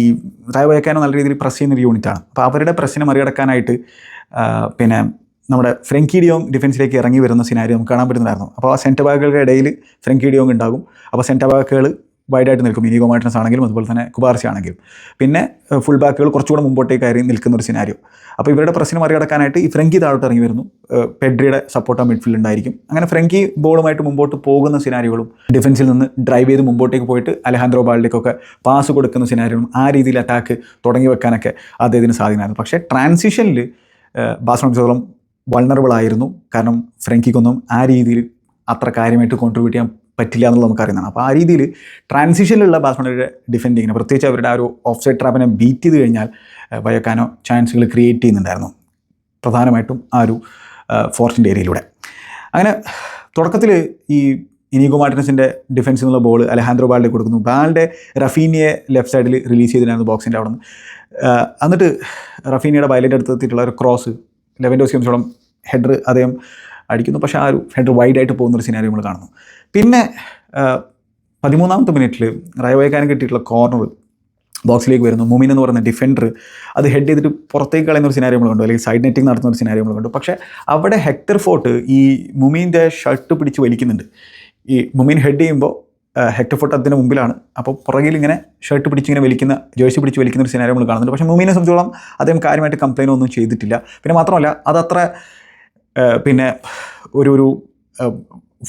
തായ്വയക്കാനോ നല്ല രീതിയിൽ പ്രസ് ചെയ്യുന്നൊരു യൂണിറ്റാണ് അപ്പോൾ അവരുടെ പ്രസ്സിനെ മറികടക്കാനായിട്ട് പിന്നെ നമ്മുടെ ഫ്രങ്കി ഡിയോങ് ഡിഫൻസിലേക്ക് ഇറങ്ങി വരുന്ന സിനാരി നമുക്ക് കാണാൻ പറ്റുന്നുണ്ടായിരുന്നു അപ്പോൾ ആ സെന്റർ ബാക്കുകളുടെ ഇടയിൽ ഫ്രങ്കി ഡിയോങ് ഉണ്ടാകും. അപ്പോൾ സെന്റർ ബാക്കുകൾ വൈഡായിട്ട് നിൽക്കും. ഇനിഗോ മാർട്ടിനസ് ആണെങ്കിലും അതുപോലെ തന്നെ കുബാർസി ആണെങ്കിലും. പിന്നെ ഫുൾ ബാക്കുകൾ കുറച്ചുകൂടെ മുമ്പോട്ടേക്ക് കയറി നിൽക്കുന്ന ഒരു സിനാരിയോ അപ്പോൾ ഇവരുടെ പ്രശ്നം മറികടക്കാനായിട്ട് ഈ ഫ്രങ്കി താഴോട്ട് ഇറങ്ങി വരുന്നു. പെഡ്രിയുടെ സപ്പോർട്ട് ആ മിഡ്ഫീൽഡ് ഉണ്ടായിരിക്കും. അങ്ങനെ ഫ്രങ്കി ബോളുമായിട്ട് മുമ്പോട്ട് പോകുന്ന സിനാരികളും ഡിഫൻസിൽ നിന്ന് ഡ്രൈവ് ചെയ്ത് മുമ്പോട്ടേക്ക് പോയിട്ട് അലഹാന്ദ്രോ ബാളിലേക്കൊക്കെ പാസ് കൊടുക്കുന്ന സിനാരികളും ആ രീതിയിൽ അറ്റാക്ക് തുടങ്ങി വെക്കാനൊക്കെ അദ്ദേഹത്തിന് സാധ്യമായിരുന്നു. പക്ഷേ ട്രാൻസിഷനിൽ ബാസോളം വൾണറബിൾ ആയിരുന്നു. കാരണം ഫ്രങ്കിക്കൊന്നും ആ രീതിയിൽ അത്ര കാര്യമായിട്ട് കോൺട്രിബ്യൂട്ട് ചെയ്യാൻ പറ്റില്ല എന്നുള്ളത് നമുക്കറിയുന്നതാണ്. അപ്പോൾ ആ രീതിയിൽ ട്രാൻസിഷനിലുള്ള ബാസ്മണയുടെ ഡിഫെൻഡിങ്ങിന് പ്രത്യേകിച്ച് അവരുടെ ആ ഒരു ഓഫ് സൈഡ് ട്രാപ്പിനെ ബീറ്റ് ചെയ്ത് കഴിഞ്ഞാൽ വയക്കാനോ ചാൻസുകൾ ക്രിയേറ്റ് ചെയ്യുന്നുണ്ടായിരുന്നു. പ്രധാനമായിട്ടും ആ ഒരു ഫോർത്തിന്റെ ഏരിയയിലൂടെ അങ്ങനെ തുടക്കത്തിൽ ഈ ഇനിഗോ മാർട്ടിനസിന്റെ ഡിഫൻസിൽ നിന്നുള്ള ബോൾ അലഹാന്ദ്രോ ബാലിന്റെ കൊടുക്കുന്നു. ബാലിന്റെ റഫീനിയെ ലെഫ്റ്റ് സൈഡിൽ റിലീസ് ചെയ്തിട്ടുണ്ടായിരുന്നു ബോക്സിന്റെ അവിടെ നിന്ന് എന്നിട്ട് റഫീനിയുടെ ബയലിന്റെ അടുത്ത് എത്തിയിട്ടുള്ള ഒരു ക്രോസ് ലെവൻഡോസ് സംബന്ധിച്ചോളം ഹെഡർ അദ്ദേഹം അടിക്കുന്നു. പക്ഷേ ആ ഒരു ഹെഡർ വൈഡായിട്ട് പോകുന്ന ഒരു സിനാരി നമ്മൾ കാണുന്നു. പിന്നെ പതിമൂന്നാമത്തെ മിനിറ്റിൽ റയോവയ്ക്കാരൻ കിട്ടിയിട്ടുള്ള കോർണർ ബോക്സിലേക്ക് വരുന്നു. മുമിൻ എന്ന് പറയുന്ന ഡിഫൻഡർ അത് ഹെഡ് ചെയ്തിട്ട് പുറത്തേക്ക് കളയുന്ന ഒരു സിനാരി നമ്മൾ കണ്ടു. അല്ലെങ്കിൽ സൈഡ് നെറ്റിംഗ് നടത്തുന്ന ഒരു സിനാരി നമ്മൾ കണ്ടു. പക്ഷേ അവിടെ ഹെക്ടർ ഫോർട്ട് ഈ മുമീന്റെ ഷർട്ട് പിടിച്ച് വലിക്കുന്നുണ്ട്. ഈ മുമീൻ ഹെഡ് ചെയ്യുമ്പോൾ ഹെക്ടർ ഫോർട്ട് അതിന് മുമ്പിലാണ്. അപ്പോൾ പുറകിൽ ഇങ്ങനെ ഷർട്ട് പിടിച്ചിങ്ങനെ വലിക്കുന്ന ജേഴ്സി പിടിച്ച് വലിക്കുന്ന ഒരു സിനാരി നമ്മൾ കാണുന്നുണ്ട്. പക്ഷേ മൂമിനെ സംബന്ധിച്ചോളം അദ്ദേഹം കാര്യമായിട്ട് കംപ്ലൈന്റ് ഒന്നും ചെയ്തിട്ടില്ല. പിന്നെ മാത്രമല്ല അതത്ര പിന്നെ ഒരു ഒരു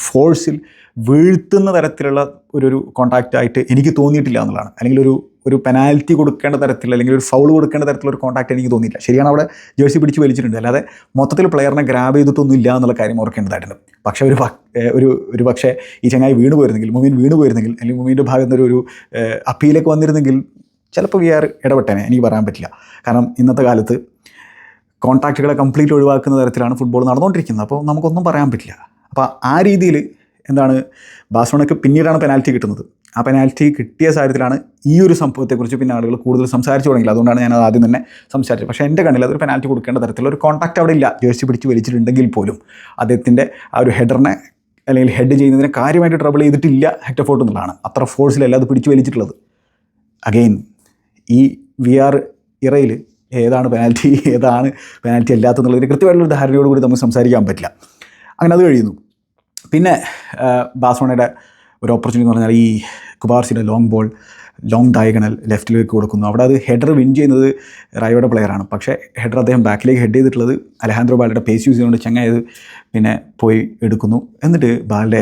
ഫോഴ്സിൽ വീഴ്ത്തുന്ന തരത്തിലുള്ള ഒരു ഒരു കോണ്ടാക്റ്റ് ആയിട്ട് എനിക്ക് തോന്നിയിട്ടില്ല എന്നുള്ളതാണ്. അല്ലെങ്കിൽ ഒരു ഒരു പെനാൽറ്റി കൊടുക്കേണ്ട തരത്തിൽ അല്ലെങ്കിൽ ഒരു ഫൗൾ കൊടുക്കേണ്ട തരത്തിലുള്ള ഒരു കോണ്ടാക്റ്റ് എനിക്ക് തോന്നിയില്ല. ശരിയാണ് അവിടെ ജേഴ്സി പിടിച്ച് വലിച്ചിട്ടുണ്ട്. അല്ലാതെ മൊത്തത്തിൽ പ്ലെയറിനെ ഗ്രാബ് ചെയ്തിട്ടൊന്നും ഇല്ല എന്നുള്ള കാര്യം ഓർക്കേണ്ടതായിട്ടുണ്ട്. പക്ഷേ ഒരു ഒരു ഒരു പക്ഷേ ഈ ചങ്ങായി വീണ് പോയിരുന്നെങ്കിൽ മുമീൻ വീണ് പോയിരുന്നെങ്കിൽ അല്ലെങ്കിൽ മുമീന്റെ ഭാഗത്ത് ഒരു ഒരു അപ്പീലൊക്കെ വന്നിരുന്നെങ്കിൽ ചിലപ്പോൾ വി ആർ ഇടപെട്ടേനെ. എനിക്ക് പറയാൻ പറ്റില്ല. കാരണം ഇന്നത്തെ കാലത്ത് കോൺടാക്റ്റുകളെ കംപ്ലീറ്റ് ഒഴിവാക്കുന്ന തരത്തിലാണ് ഫുട്ബോൾ നടന്നുകൊണ്ടിരിക്കുന്നത്. അപ്പോൾ നമുക്കൊന്നും പറയാൻ പറ്റില്ല. അപ്പോൾ ആ രീതിയിൽ എന്താണ് ബാഴ്സലോണയ്ക്ക് പിന്നീടാണ് പെനാൽറ്റി കിട്ടുന്നത്? ആ പെനാൽറ്റി കിട്ടിയ സാഹചര്യത്തിലാണ് ഈ ഒരു സംഭവത്തെക്കുറിച്ച് പിന്നെ ആളുകൾ കൂടുതൽ സംസാരിച്ചു തുടങ്ങിയത്. അതുകൊണ്ടാണ് ഞാൻ ആദ്യം തന്നെ സംസാരിച്ചത്. പക്ഷേ എന്റെ കണ്ണിൽ അതൊരു പെനാൽറ്റി കൊടുക്കേണ്ട തരത്തിലുള്ള ഒരു കോൺടാക്റ്റ് അവിടെ ഇല്ല. ജേഴ്സി പിടിച്ച് വലിച്ചിട്ടുണ്ടെങ്കിൽ പോലും അദ്ദേഹത്തിന്റെ ആ ഒരു ഹെഡറിനെ അല്ലെങ്കിൽ ഹെഡ് ചെയ്യുന്നതിനെ കാര്യമായിട്ട് ട്രബിൾ ചെയ്തിട്ടില്ല ഹെക്ടർ ഫോർട്ട് എന്നുള്ളതാണ്. അത്ര ഫോഴ്സിലല്ല അത് പിടിച്ച് വലിച്ചിട്ടുള്ളത്. അഗെയിൻ ഈ വി ആർ ഇറയിൽ ഏതാണ് പെനാൽറ്റി ഏതാണ് പെനാൽറ്റി അല്ലാത്തെന്നുള്ളതിന് കൃത്യമായിട്ടുള്ള ധാരണയോട് കൂടി നമുക്ക് സംസാരിക്കാൻ പറ്റില്ല. അങ്ങനെ അത് കഴിയുന്നു. പിന്നെ ബാസ്മോണയുടെ ഒരു ഓപ്പർച്യൂണിറ്റി എന്ന് പറഞ്ഞാൽ ഈ കുബാർസിയുടെ ലോങ് ബോൾ ലോങ് ഡയഗണൽ ലെഫ്റ്റിലേക്ക് കൊടുക്കുന്നു. അവിടെ അത് ഹെഡർ വിൻ ചെയ്യുന്നത് പ്ലെയർ പ്ലെയറാണ് പക്ഷേ ഹെഡർ അദ്ദേഹം ബാക്കിലേക്ക് ഹെഡ് ചെയ്തിട്ടുള്ളത് അലഹാന്ദ്രോ ബാലയുടെ പേസ് യൂസ് ചെയ്തുകൊണ്ട് ചങ്ങായത് പിന്നെ പോയി എടുക്കുന്നു. എന്നിട്ട് ബാലിന്റെ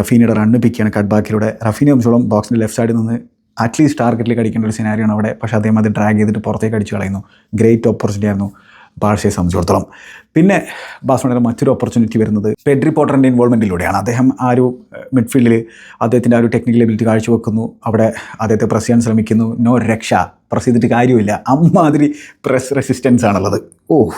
റഫീനയുടെ റണ്ണ് പിക്കാണ് കട്ട് ബാക്കിലൂടെ റഫീനെ സംബന്ധിച്ചോളം ബോക്സിന്റെ ലെഫ്റ്റ് സൈഡിൽ നിന്ന് അറ്റ്ലീസ്റ്റ് ടാർഗറ്റിലേക്ക് അടിക്കേണ്ട ഒരു സിനാരിയാണ് അവിടെ. പക്ഷേ അദ്ദേഹം അത് ഡ്രാഗ് ചെയ്തിട്ട് പുറത്തേക്ക് അടിച്ചു കളയുന്നു. ഗ്രേറ്റ് ഓപ്പർച്യൂണിറ്റി ആയിരുന്നു. ബാഴ്സയെ സംബന്ധിച്ചിടത്തോളം. പിന്നെ ബാഴ്സലോണയുടെ മറ്റൊരു ഓപ്പർച്യൂണിറ്റി വരുന്നത് പെഡ്രി പോട്ടറിന്റെ ഇൻവോൾവ്മെന്റിലൂടെയാണ് അദ്ദേഹം ആ ഒരു മിഡ്ഫീൽഡിൽ അദ്ദേഹത്തിന്റെ ആ ഒരു ടെക്നിക്കൽ എബിലിറ്റി കാഴ്ചവെക്കുന്നു. അവിടെ അദ്ദേഹത്തെ പ്രസ് ചെയ്യാൻ ശ്രമിക്കുന്നു. നോ രക്ഷ. പ്രസ് ചെയ്തിട്ട് കാര്യമില്ല. അമ്മാതിരി പ്രസ് റെസിസ്റ്റൻസ് ആണുള്ളത്. ഓ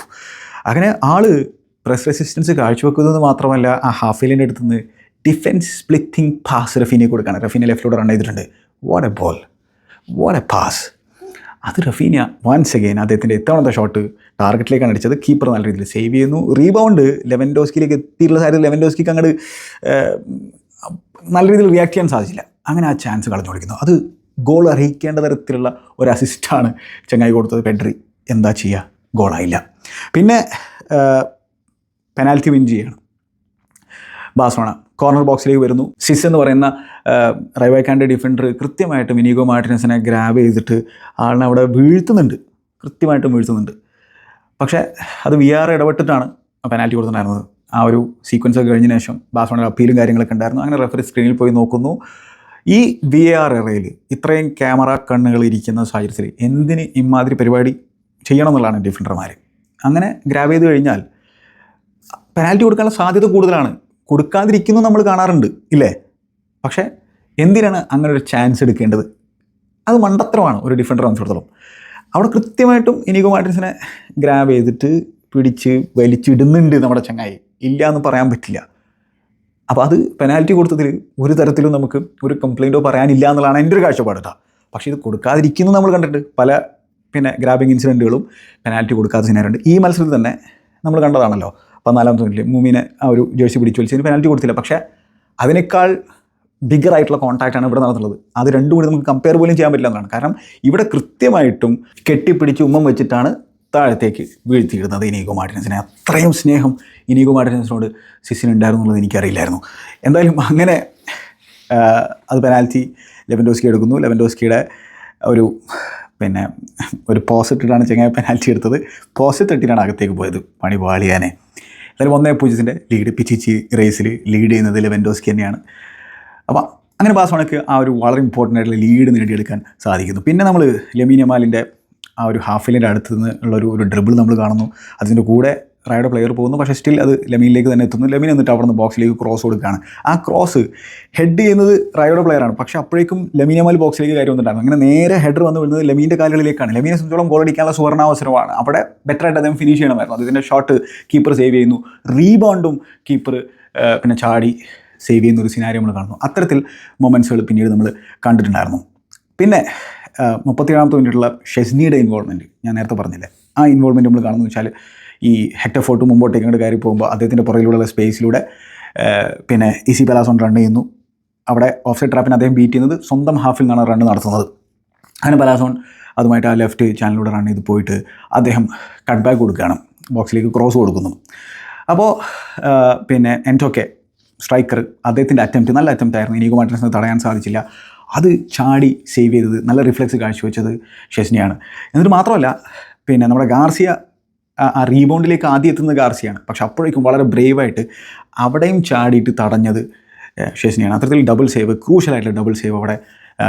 അങ്ങനെ ആൾ പ്രസ് റെസിസ്റ്റൻസ് കാഴ്ചവെക്കുന്നത് മാത്രമല്ല ആ ഹാഫ് ലൈന്റെ അടുത്ത് നിന്ന് ഡിഫൻസ് സ്പ്ലിറ്റിംഗ് പാസ് റഫീനെ കൊടുക്കുകയാണ്. റഫീനെ ലെഫ്റ്റിലൂടെ റൺ ചെയ്തിട്ടുണ്ട്. What a ball what a pass അത് റഫീനിയ വൺസ് അഗെയിൻ അദ്ദേഹത്തിന്റെ എത്തവണത്തെ ഷോട്ട് ടാർഗറ്റിലേക്കാണ് അടിച്ചത്. കീപ്പർ നല്ല രീതിയിൽ സേവ് ചെയ്യുന്നു. റീബൗണ്ട് ലെവൻഡോസ്കിയിലേക്ക് എത്തിയിട്ടുള്ള സാഹചര്യത്തിൽ ലെവൻഡോസ്കിക്ക് അങ്ങോട്ട് നല്ല രീതിയിൽ റിയാക്ട് ചെയ്യാൻ സാധിച്ചില്ല. അങ്ങനെ ആ ചാൻസ് കളഞ്ഞു കൊടുക്കുന്നു അത് ഗോൾ അർഹിക്കേണ്ട തരത്തിലുള്ള ഒരു അസിസ്റ്റാണ് ചങ്ങായി കൊടുത്തത്. പെഡ്രി എന്താ ചെയ്യുക ഗോളായില്ല പിന്നെ പെനാൽറ്റി വിൻ ചെയ്യണം. ബാഴ്സലോണ കോർണർ ബോക്സിലേക്ക് വരുന്നു. സിസ് എന്ന് പറയുന്ന റൈവൈ റൈവൈക്കാന്റെ ഡിഫൻഡർ കൃത്യമായിട്ട് മിനിഗോ മാർട്ടിനസിനെ ഗ്രാബ് ചെയ്തിട്ട് ആളിനെ അവിടെ വീഴ്ത്തുന്നുണ്ട്. കൃത്യമായിട്ടും വീഴ്ത്തുന്നുണ്ട്. പക്ഷേ അത് വി ആർ ഇടപെട്ടിട്ടാണ് പെനാൽറ്റി കൊടുത്തിട്ടുണ്ടായിരുന്നത്. ആ ഒരു സീക്വൻസ് ഒക്കെ കഴിഞ്ഞ ശേഷം ബാഴ്സലോണ അപ്പീലും കാര്യങ്ങളൊക്കെ ഉണ്ടായിരുന്നു. അങ്ങനെ റെഫറി സ്ക്രീനിൽ പോയി നോക്കുന്നു. ഈ വി ആർ എറയിൽ ഇത്രയും ക്യാമറ കണ്ണുകൾ ഇരിക്കുന്ന സാഹചര്യത്തിൽ എന്തിന് ഇമാതിരി പരിപാടി ചെയ്യണം എന്നുള്ളതാണ് ഡിഫൻഡർമാർ അങ്ങനെ ഗ്രാബ് ചെയ്ത് കഴിഞ്ഞാൽ പെനാൽറ്റി കൊടുക്കാനുള്ള സാധ്യത കൂടുതലാണ്. കൊടുക്കാതിരിക്കുന്നു നമ്മൾ കാണാറുണ്ട് ഇല്ലേ? പക്ഷേ എന്തിനാണ് അങ്ങനെ ഒരു ചാൻസ് എടുക്കേണ്ടത്? അത് മണ്ടത്തരമാണ് ഒരു ഡിഫൻഡർ സംബന്ധിച്ചിടത്തോളം. അവിടെ കൃത്യമായിട്ടും ഇനിഗോ മാർട്ടിൻസിനെ ഗ്രാബ് ചെയ്തിട്ട് പിടിച്ച് വലിച്ചിടുന്നുണ്ട് നമ്മുടെ ചങ്ങായി. ഇല്ല എന്ന് പറയാൻ പറ്റില്ല. അപ്പോൾ അത് പെനാൽറ്റി കൊടുത്തതിൽ ഒരു തരത്തിലും നമുക്ക് ഒരു കംപ്ലയിന്റോ പറയാനില്ല എന്നുള്ളതാണ് എന്റെ ഒരു കാഴ്ചപ്പാട് കേട്ടോ പക്ഷേ ഇത് കൊടുക്കാതിരിക്കുന്നു നമ്മൾ കണ്ടിട്ട് പല പിന്നെ ഗ്രാബിങ് ഇൻസിഡന്റുകളും പെനാൽറ്റി കൊടുക്കാത്ത സിനിമ ഈ മത്സരത്തിൽ തന്നെ നമ്മൾ കണ്ടതാണല്ലോ. പതിനാലാമത്തെ മിനിറ്റിൽ മൂമിനെ ആ ഒരു ജേഴ്സി പിടിച്ചു വലിച്ചതിന് പെനാൽറ്റി കൊടുത്തില്ല. പക്ഷേ അതിനേക്കാൾ ബിഗർ ആയിട്ടുള്ള കോൺടാക്റ്റാണ് ഇവിടെ നടന്നുള്ളത് അത് രണ്ടും കൂടി നമുക്ക് കമ്പയർ പോലും ചെയ്യാൻ പറ്റില്ല എന്നാണ്. കാരണം ഇവിടെ കൃത്യമായിട്ടും കെട്ടിപ്പിടിച്ച് ഉമ്മം വെച്ചിട്ടാണ് താഴത്തേക്ക് വീഴ്ത്തിയിടുന്നത് ഇനീഗോ മാർട്ടിനസിനെ അത്രയും സ്നേഹം ഇനീഗോ മാർട്ടിനസിനോട് സിസിന് ഉണ്ടായിരുന്നു എന്നുള്ളത് എനിക്കറിയില്ലായിരുന്നു. എന്തായാലും അങ്ങനെ അത് പെനാൽറ്റി ലെവൻഡോസ്കി എടുക്കുന്നു. ലെവൻഡോസ്കിയുടെ ഒരു പിന്നെ ഒരു പോസിറ്റിട്ടാണ് ചെങ്ങായ പെനാൽറ്റി എടുത്തത്. പോസിറ്റ് ഇട്ടിട്ടാണ് അകത്തേക്ക് പോയത് പണി പാളിയാനെ എന്തായാലും ഒന്നേ പൂജ്യത്തിന്റെ ലീഡ് പിച്ചിച്ചി റേസിൽ ലീഡ് ചെയ്യുന്നത് ലെവൻഡോസ്കി തന്നെയാണ്. അപ്പോൾ അങ്ങനെ ബാസോണക്ക് ആ ഒരു വളരെ ഇമ്പോർട്ടന്റ് ആയിട്ടുള്ള ലീഡ് നേടിയെടുക്കാൻ സാധിക്കുന്നു. പിന്നെ നമ്മൾ ലെമീനമാലിന്റെ ആ ഒരു ഹാഫിലിന്റെ അടുത്ത് നിന്ന് ഉള്ള ഒരു ഒരു ഡ്രിബിൾ നമ്മൾ കാണുന്നു. അതിന്റെ കൂടെ റൈഡ് പ്ലെയർ പോകുന്നു. പക്ഷേ സ്റ്റിൽ അത് ലെമീനിലേക്ക് തന്നെ എത്തുന്നു. ലെമീൻ എന്നിട്ട് അവിടെ നിന്ന് ബോക്സിലേക്ക് ക്രോസ് കൊടുക്കുകയാണ്. ആ ക്രോസ് ഹെഡ് ചെയ്യുന്നത് റായുടെ പ്ലെയറാണ് പക്ഷേ അപ്പോഴേക്കും ലെമീനമാൽ ബോക്സിലേക്ക് കാര്യം വന്നിട്ടുണ്ടായിരുന്നു. അങ്ങനെ നേരെ ഹെഡർ വന്ന് വീഴുന്നത് ലെമീന്റെ കാലുകളിലേക്കാണ്. ലെമീനെ സംബന്ധിച്ചോളം ഗോൾ അടിക്കാനുള്ള സുവർണാവസരമാണ് അവിടെ ബെറ്റർ ആയിട്ട് അദ്ദേഹം ഫിനിഷ് ചെയ്യണമായിരുന്നു. അതിന്റെ ഷോട്ട് കീപ്പർ സേവ് ചെയ്യുന്നു. റീബൗണ്ടും കീപ്പർ പിന്നെ ചാടി സേവ് ചെയ്യുന്ന ഒരു സിനാരി നമ്മൾ കാണുന്നു. അത്തരത്തിൽ മൊമെൻസുകൾ പിന്നീട് നമ്മൾ കണ്ടിട്ടുണ്ടായിരുന്നു. പിന്നെ മുപ്പത്തിയേഴാമത്തെ മിനിറ്റുള്ള ഷെസ്നിയുടെ ഇൻവോൾവ്മെന്റ് ഞാൻ നേരത്തെ പറഞ്ഞില്ലേ? ആ ഇൻവോൾവ്മെന്റ് നമ്മൾ കാണുന്നത് വെച്ചാൽ ഈ ഹെക്ടർ ഫോർട്ട് മുമ്പോട്ടേക്ക് അങ്ങോട്ട് കയറി പോകുമ്പോൾ അദ്ദേഹത്തിന്റെ പുറകിലൂടെയുള്ള സ്പേസിലൂടെ പിന്നെ ഇസി പലാസോൺ റൺ ചെയ്യുന്നു. അവിടെ ഓഫ് സൈഡ് ട്രാപ്പിന് അദ്ദേഹം ബീറ്റ് ചെയ്യുന്നത് സ്വന്തം ഹാഫിൽ നിന്നാണ് റൺ നടത്തുന്നത്. അങ്ങനെ പലാസോൺ അതുമായിട്ട് ആ ലെഫ്റ്റ് ചാനലിലൂടെ റൺ ചെയ്ത് പോയിട്ട് അദ്ദേഹം കട്ട് ബാക്ക് കൊടുക്കുകയാണ്. ബോക്സിലേക്ക് ക്രോസ് കൊടുക്കുന്നു. അപ്പോൾ പിന്നെ എന്റോക്കെ സ്ട്രൈക്കർ അദ്ദേഹത്തിന്റെ അറ്റംപ്റ്റ് നല്ല അറ്റംപ്റ്റ് ആയിരുന്നു. ഇനിഗോ മാർട്ടിനസിന് തടയാൻ സാധിച്ചില്ല. അത് ചാടി സേവ് ചെയ്തത് നല്ല റിഫ്ലെക്സ് കാഴ്ചവെച്ചത് ഷെസ്നിയാണ് എന്നിട്ട് മാത്രമല്ല പിന്നെ നമ്മുടെ ഗാർസിയ ആ- റീബൗണ്ടിലേക്ക് ആദ്യം എത്തുന്നത് ഗാർസിയാണ്. പക്ഷെ അപ്പോഴേക്കും വളരെ ബ്രേവായിട്ട് അവിടെയും ചാടിയിട്ട് തടഞ്ഞത് ഷേസ്നിയാണ്. അത്തരത്തിൽ ഡബിൾ സേവ് ക്രൂഷ്യലായിട്ടുള്ള ഡബിൾ സേവ് അവിടെ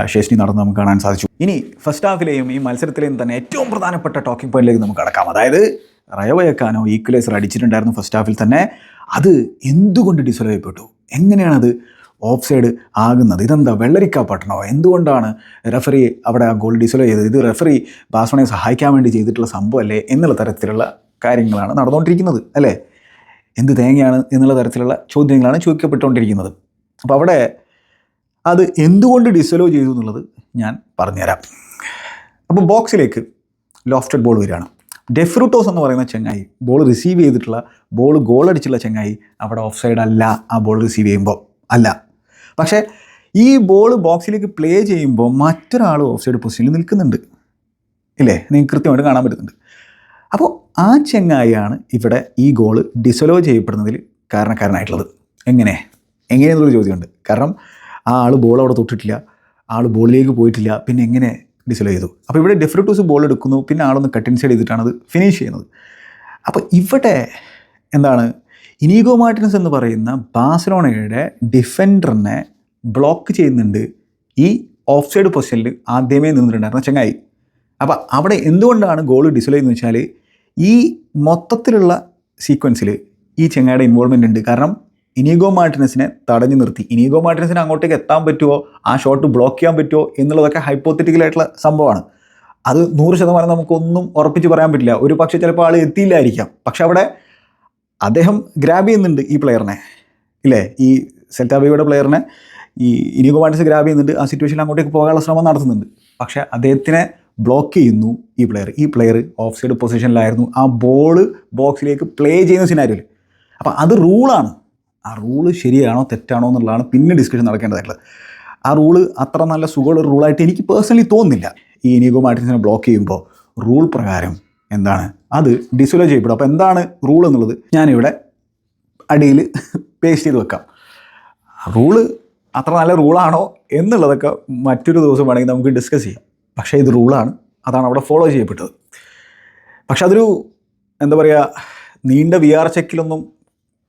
ഷെസ്നി നടന്ന് നമുക്ക് കാണാൻ സാധിച്ചു. ഇനി ഫസ്റ്റ് ഹാഫിലെയും ഈ മത്സരത്തിലെയും തന്നെ ഏറ്റവും പ്രധാനപ്പെട്ട ടോക്കിംഗ് പോയിന്റിലേക്ക് നമുക്ക് കടക്കാം. അതായത് റയവയക്കാനോ ഈക്വലൈസർ അടിച്ചിട്ടുണ്ടായിരുന്നു ഫസ്റ്റ് ഹാഫിൽ തന്നെ. അത് എന്തുകൊണ്ട് ഡിസോൾവ് ചെയ്യപ്പെട്ടു എങ്ങനെയാണത്? ഓഫ് സൈഡ് ആകുന്നത്. ഇതെന്താ? വെള്ളരിക്ക പട്ടണോ എന്തുകൊണ്ടാണ് റെഫറി അവിടെ ആ ഗോൾ ഡിസലോ ചെയ്തത്? ഇത് റെഫറി ബാസോണയെ സഹായിക്കാൻ വേണ്ടി ചെയ്തിട്ടുള്ള സംഭവമല്ലേ എന്നുള്ള തരത്തിലുള്ള കാര്യങ്ങളാണ് നടന്നുകൊണ്ടിരിക്കുന്നത് അല്ലേ? എന്ത് തേങ്ങയാണ് എന്നുള്ള തരത്തിലുള്ള ചോദ്യങ്ങളാണ് ചോദിക്കപ്പെട്ടുകൊണ്ടിരിക്കുന്നത്. അപ്പോൾ അവിടെ അത് എന്തുകൊണ്ട് ഡിസലോ ചെയ്തു എന്നുള്ളത് ഞാൻ പറഞ്ഞുതരാം. അപ്പോൾ ബോക്സിലേക്ക് ലോഫ്റ്റഡ് ബോൾ വരികയാണ്. ഡെഫ്രൂട്ടോസ് എന്ന് പറയുന്ന ചെങ്ങായി ബോൾ റിസീവ് ചെയ്തിട്ടുള്ള ബോൾ ഗോൾ അടിച്ചുള്ള ചെങ്ങായി അവിടെ ഓഫ് സൈഡ് അല്ല ആ ബോൾ റിസീവ് ചെയ്യുമ്പോൾ അല്ല. പക്ഷേ ഈ ബോൾ ബോക്സിലേക്ക് പ്ലേ ചെയ്യുമ്പോൾ മറ്റൊരാൾ ഓഫ് സൈഡ് പൊസിഷനിൽ നിൽക്കുന്നുണ്ട്. ഇല്ലേ? നിങ്ങൾക്ക് കൃത്യമായിട്ട് കാണാൻ പറ്റുന്നുണ്ട്. അപ്പോൾ ആ ചെങ്ങായിയാണ് ഇവിടെ ഈ ഗോൾ ഡിസലോ ചെയ്യപ്പെടുന്നതിൽ കാരണക്കാരനായിട്ടുള്ളത്. എങ്ങനെ? എങ്ങനെയെന്നുള്ളൊരു ചോദ്യമുണ്ട്. കാരണം ആ ആൾ ബോൾ അവിടെ തൊട്ടിട്ടില്ല. ആൾ ബോളിലേക്ക് പോയിട്ടില്ല. പിന്നെ എങ്ങനെ ഡിസലോ ചെയ്തു? അപ്പോൾ ഇവിടെ ഡെഫ്രിറ്റൂസ് ബോൾ എടുക്കുന്നു. പിന്നെ ആളൊന്ന് കട്ടിൻസൈഡ് ചെയ്തിട്ടാണ് അത് ഫിനിഷ് ചെയ്യുന്നത്. അപ്പോൾ ഇവിടെ എന്താണ് ഇനീഗോ മാർട്ടിനസ് എന്ന് പറയുന്ന ബാഴ്സലോണയുടെ ഡിഫൻഡറിനെ ബ്ലോക്ക് ചെയ്യുന്നുണ്ട് ഈ ഓഫ് സൈഡ് പൊസിഷനിൽ ആദ്യമേ നിന്നിട്ടുണ്ടായിരുന്ന ചങ്ങായി. അപ്പോൾ അവിടെ എന്തുകൊണ്ടാണ് ഗോൾ ഡിസ്ലൈ എന്ന് വെച്ചാൽ ഈ മൊത്തത്തിലുള്ള സീക്വൻസിൽ ഈ ചെങ്ങായുടെ ഇൻവോൾവ്മെന്റ് ഉണ്ട്. കാരണം ഇനീഗോ മാർട്ടിനസിനെ തടഞ്ഞു നിർത്തി. ഇനീഗോ മാർട്ടിനസിന് അങ്ങോട്ടേക്ക് എത്താൻ പറ്റുമോ ആ ഷോട്ട് ബ്ലോക്ക് ചെയ്യാൻ പറ്റുമോ എന്നുള്ളതൊക്കെ ഹൈപ്പോത്തറ്റിക്കലായിട്ടുള്ള സംഭവമാണ്. അത് നൂറ് ശതമാനം നമുക്കൊന്നും ഉറപ്പിച്ച് പറയാൻ പറ്റില്ല. ഒരു പക്ഷേ ചിലപ്പോൾ ആൾ എത്തിയില്ലായിരിക്കാം. പക്ഷെ അവിടെ അദ്ദേഹം ഗ്രാബ് ചെയ്യുന്നുണ്ട് ഈ പ്ലെയറിനെ ഇല്ലേ? ഈ സെൽറ്റാബിയുടെ പ്ലെയറിനെ ഈ ഇനിയോ മാർട്ടിൻസ് ഗ്രാബ് ചെയ്യുന്നുണ്ട്. ആ സിറ്റുവേഷനിൽ അങ്ങോട്ടേക്ക് പോകാനുള്ള ശ്രമം നടത്തുന്നുണ്ട്. പക്ഷേ അദ്ദേഹത്തിനെ ബ്ലോക്ക് ചെയ്യുന്നു ഈ പ്ലെയർ ഈ പ്ലെയർ ഓഫ് സൈഡ് പൊസിഷനിലായിരുന്നു ആ ബോൾ ബോക്സിലേക്ക് പ്ലേ ചെയ്യുന്ന സിനാരിയിൽ അപ്പോൾ അത് റൂളാണ് ആ റൂൾ ശരിയാണോ തെറ്റാണോ എന്നുള്ളതാണ് പിന്നെ ഡിസ്കഷൻ നടക്കേണ്ടതായിട്ടുള്ളത്. ആ റൂൾ അത്ര നല്ല സുഖമുള്ള റൂളായിട്ട് എനിക്ക് പേഴ്സണലി തോന്നുന്നില്ല. ഈ ഇനിഗോ മാർട്ടിൻസിനെ ബ്ലോക്ക് ചെയ്യുമ്പോൾ റൂൾ പ്രകാരം എന്താണ് അത് ഡിസോലോ ചെയ്യപ്പെടും. അപ്പോൾ എന്താണ് റൂൾ എന്നുള്ളത്? ഞാനിവിടെ അടിയിൽ പേസ്റ്റ് ചെയ്ത് വെക്കാം. റൂൾ അത്ര നല്ല റൂളാണോ എന്നുള്ളതൊക്കെ മറ്റൊരു ദിവസം വേണമെങ്കിൽ നമുക്ക് ഡിസ്കസ് ചെയ്യാം. പക്ഷേ ഇത് റൂളാണ് അതാണ് അവിടെ ഫോളോ ചെയ്യപ്പെട്ടത്. പക്ഷെ അതൊരു എന്താ പറയുക നീണ്ട വി ആർ ചെക്കിലൊന്നും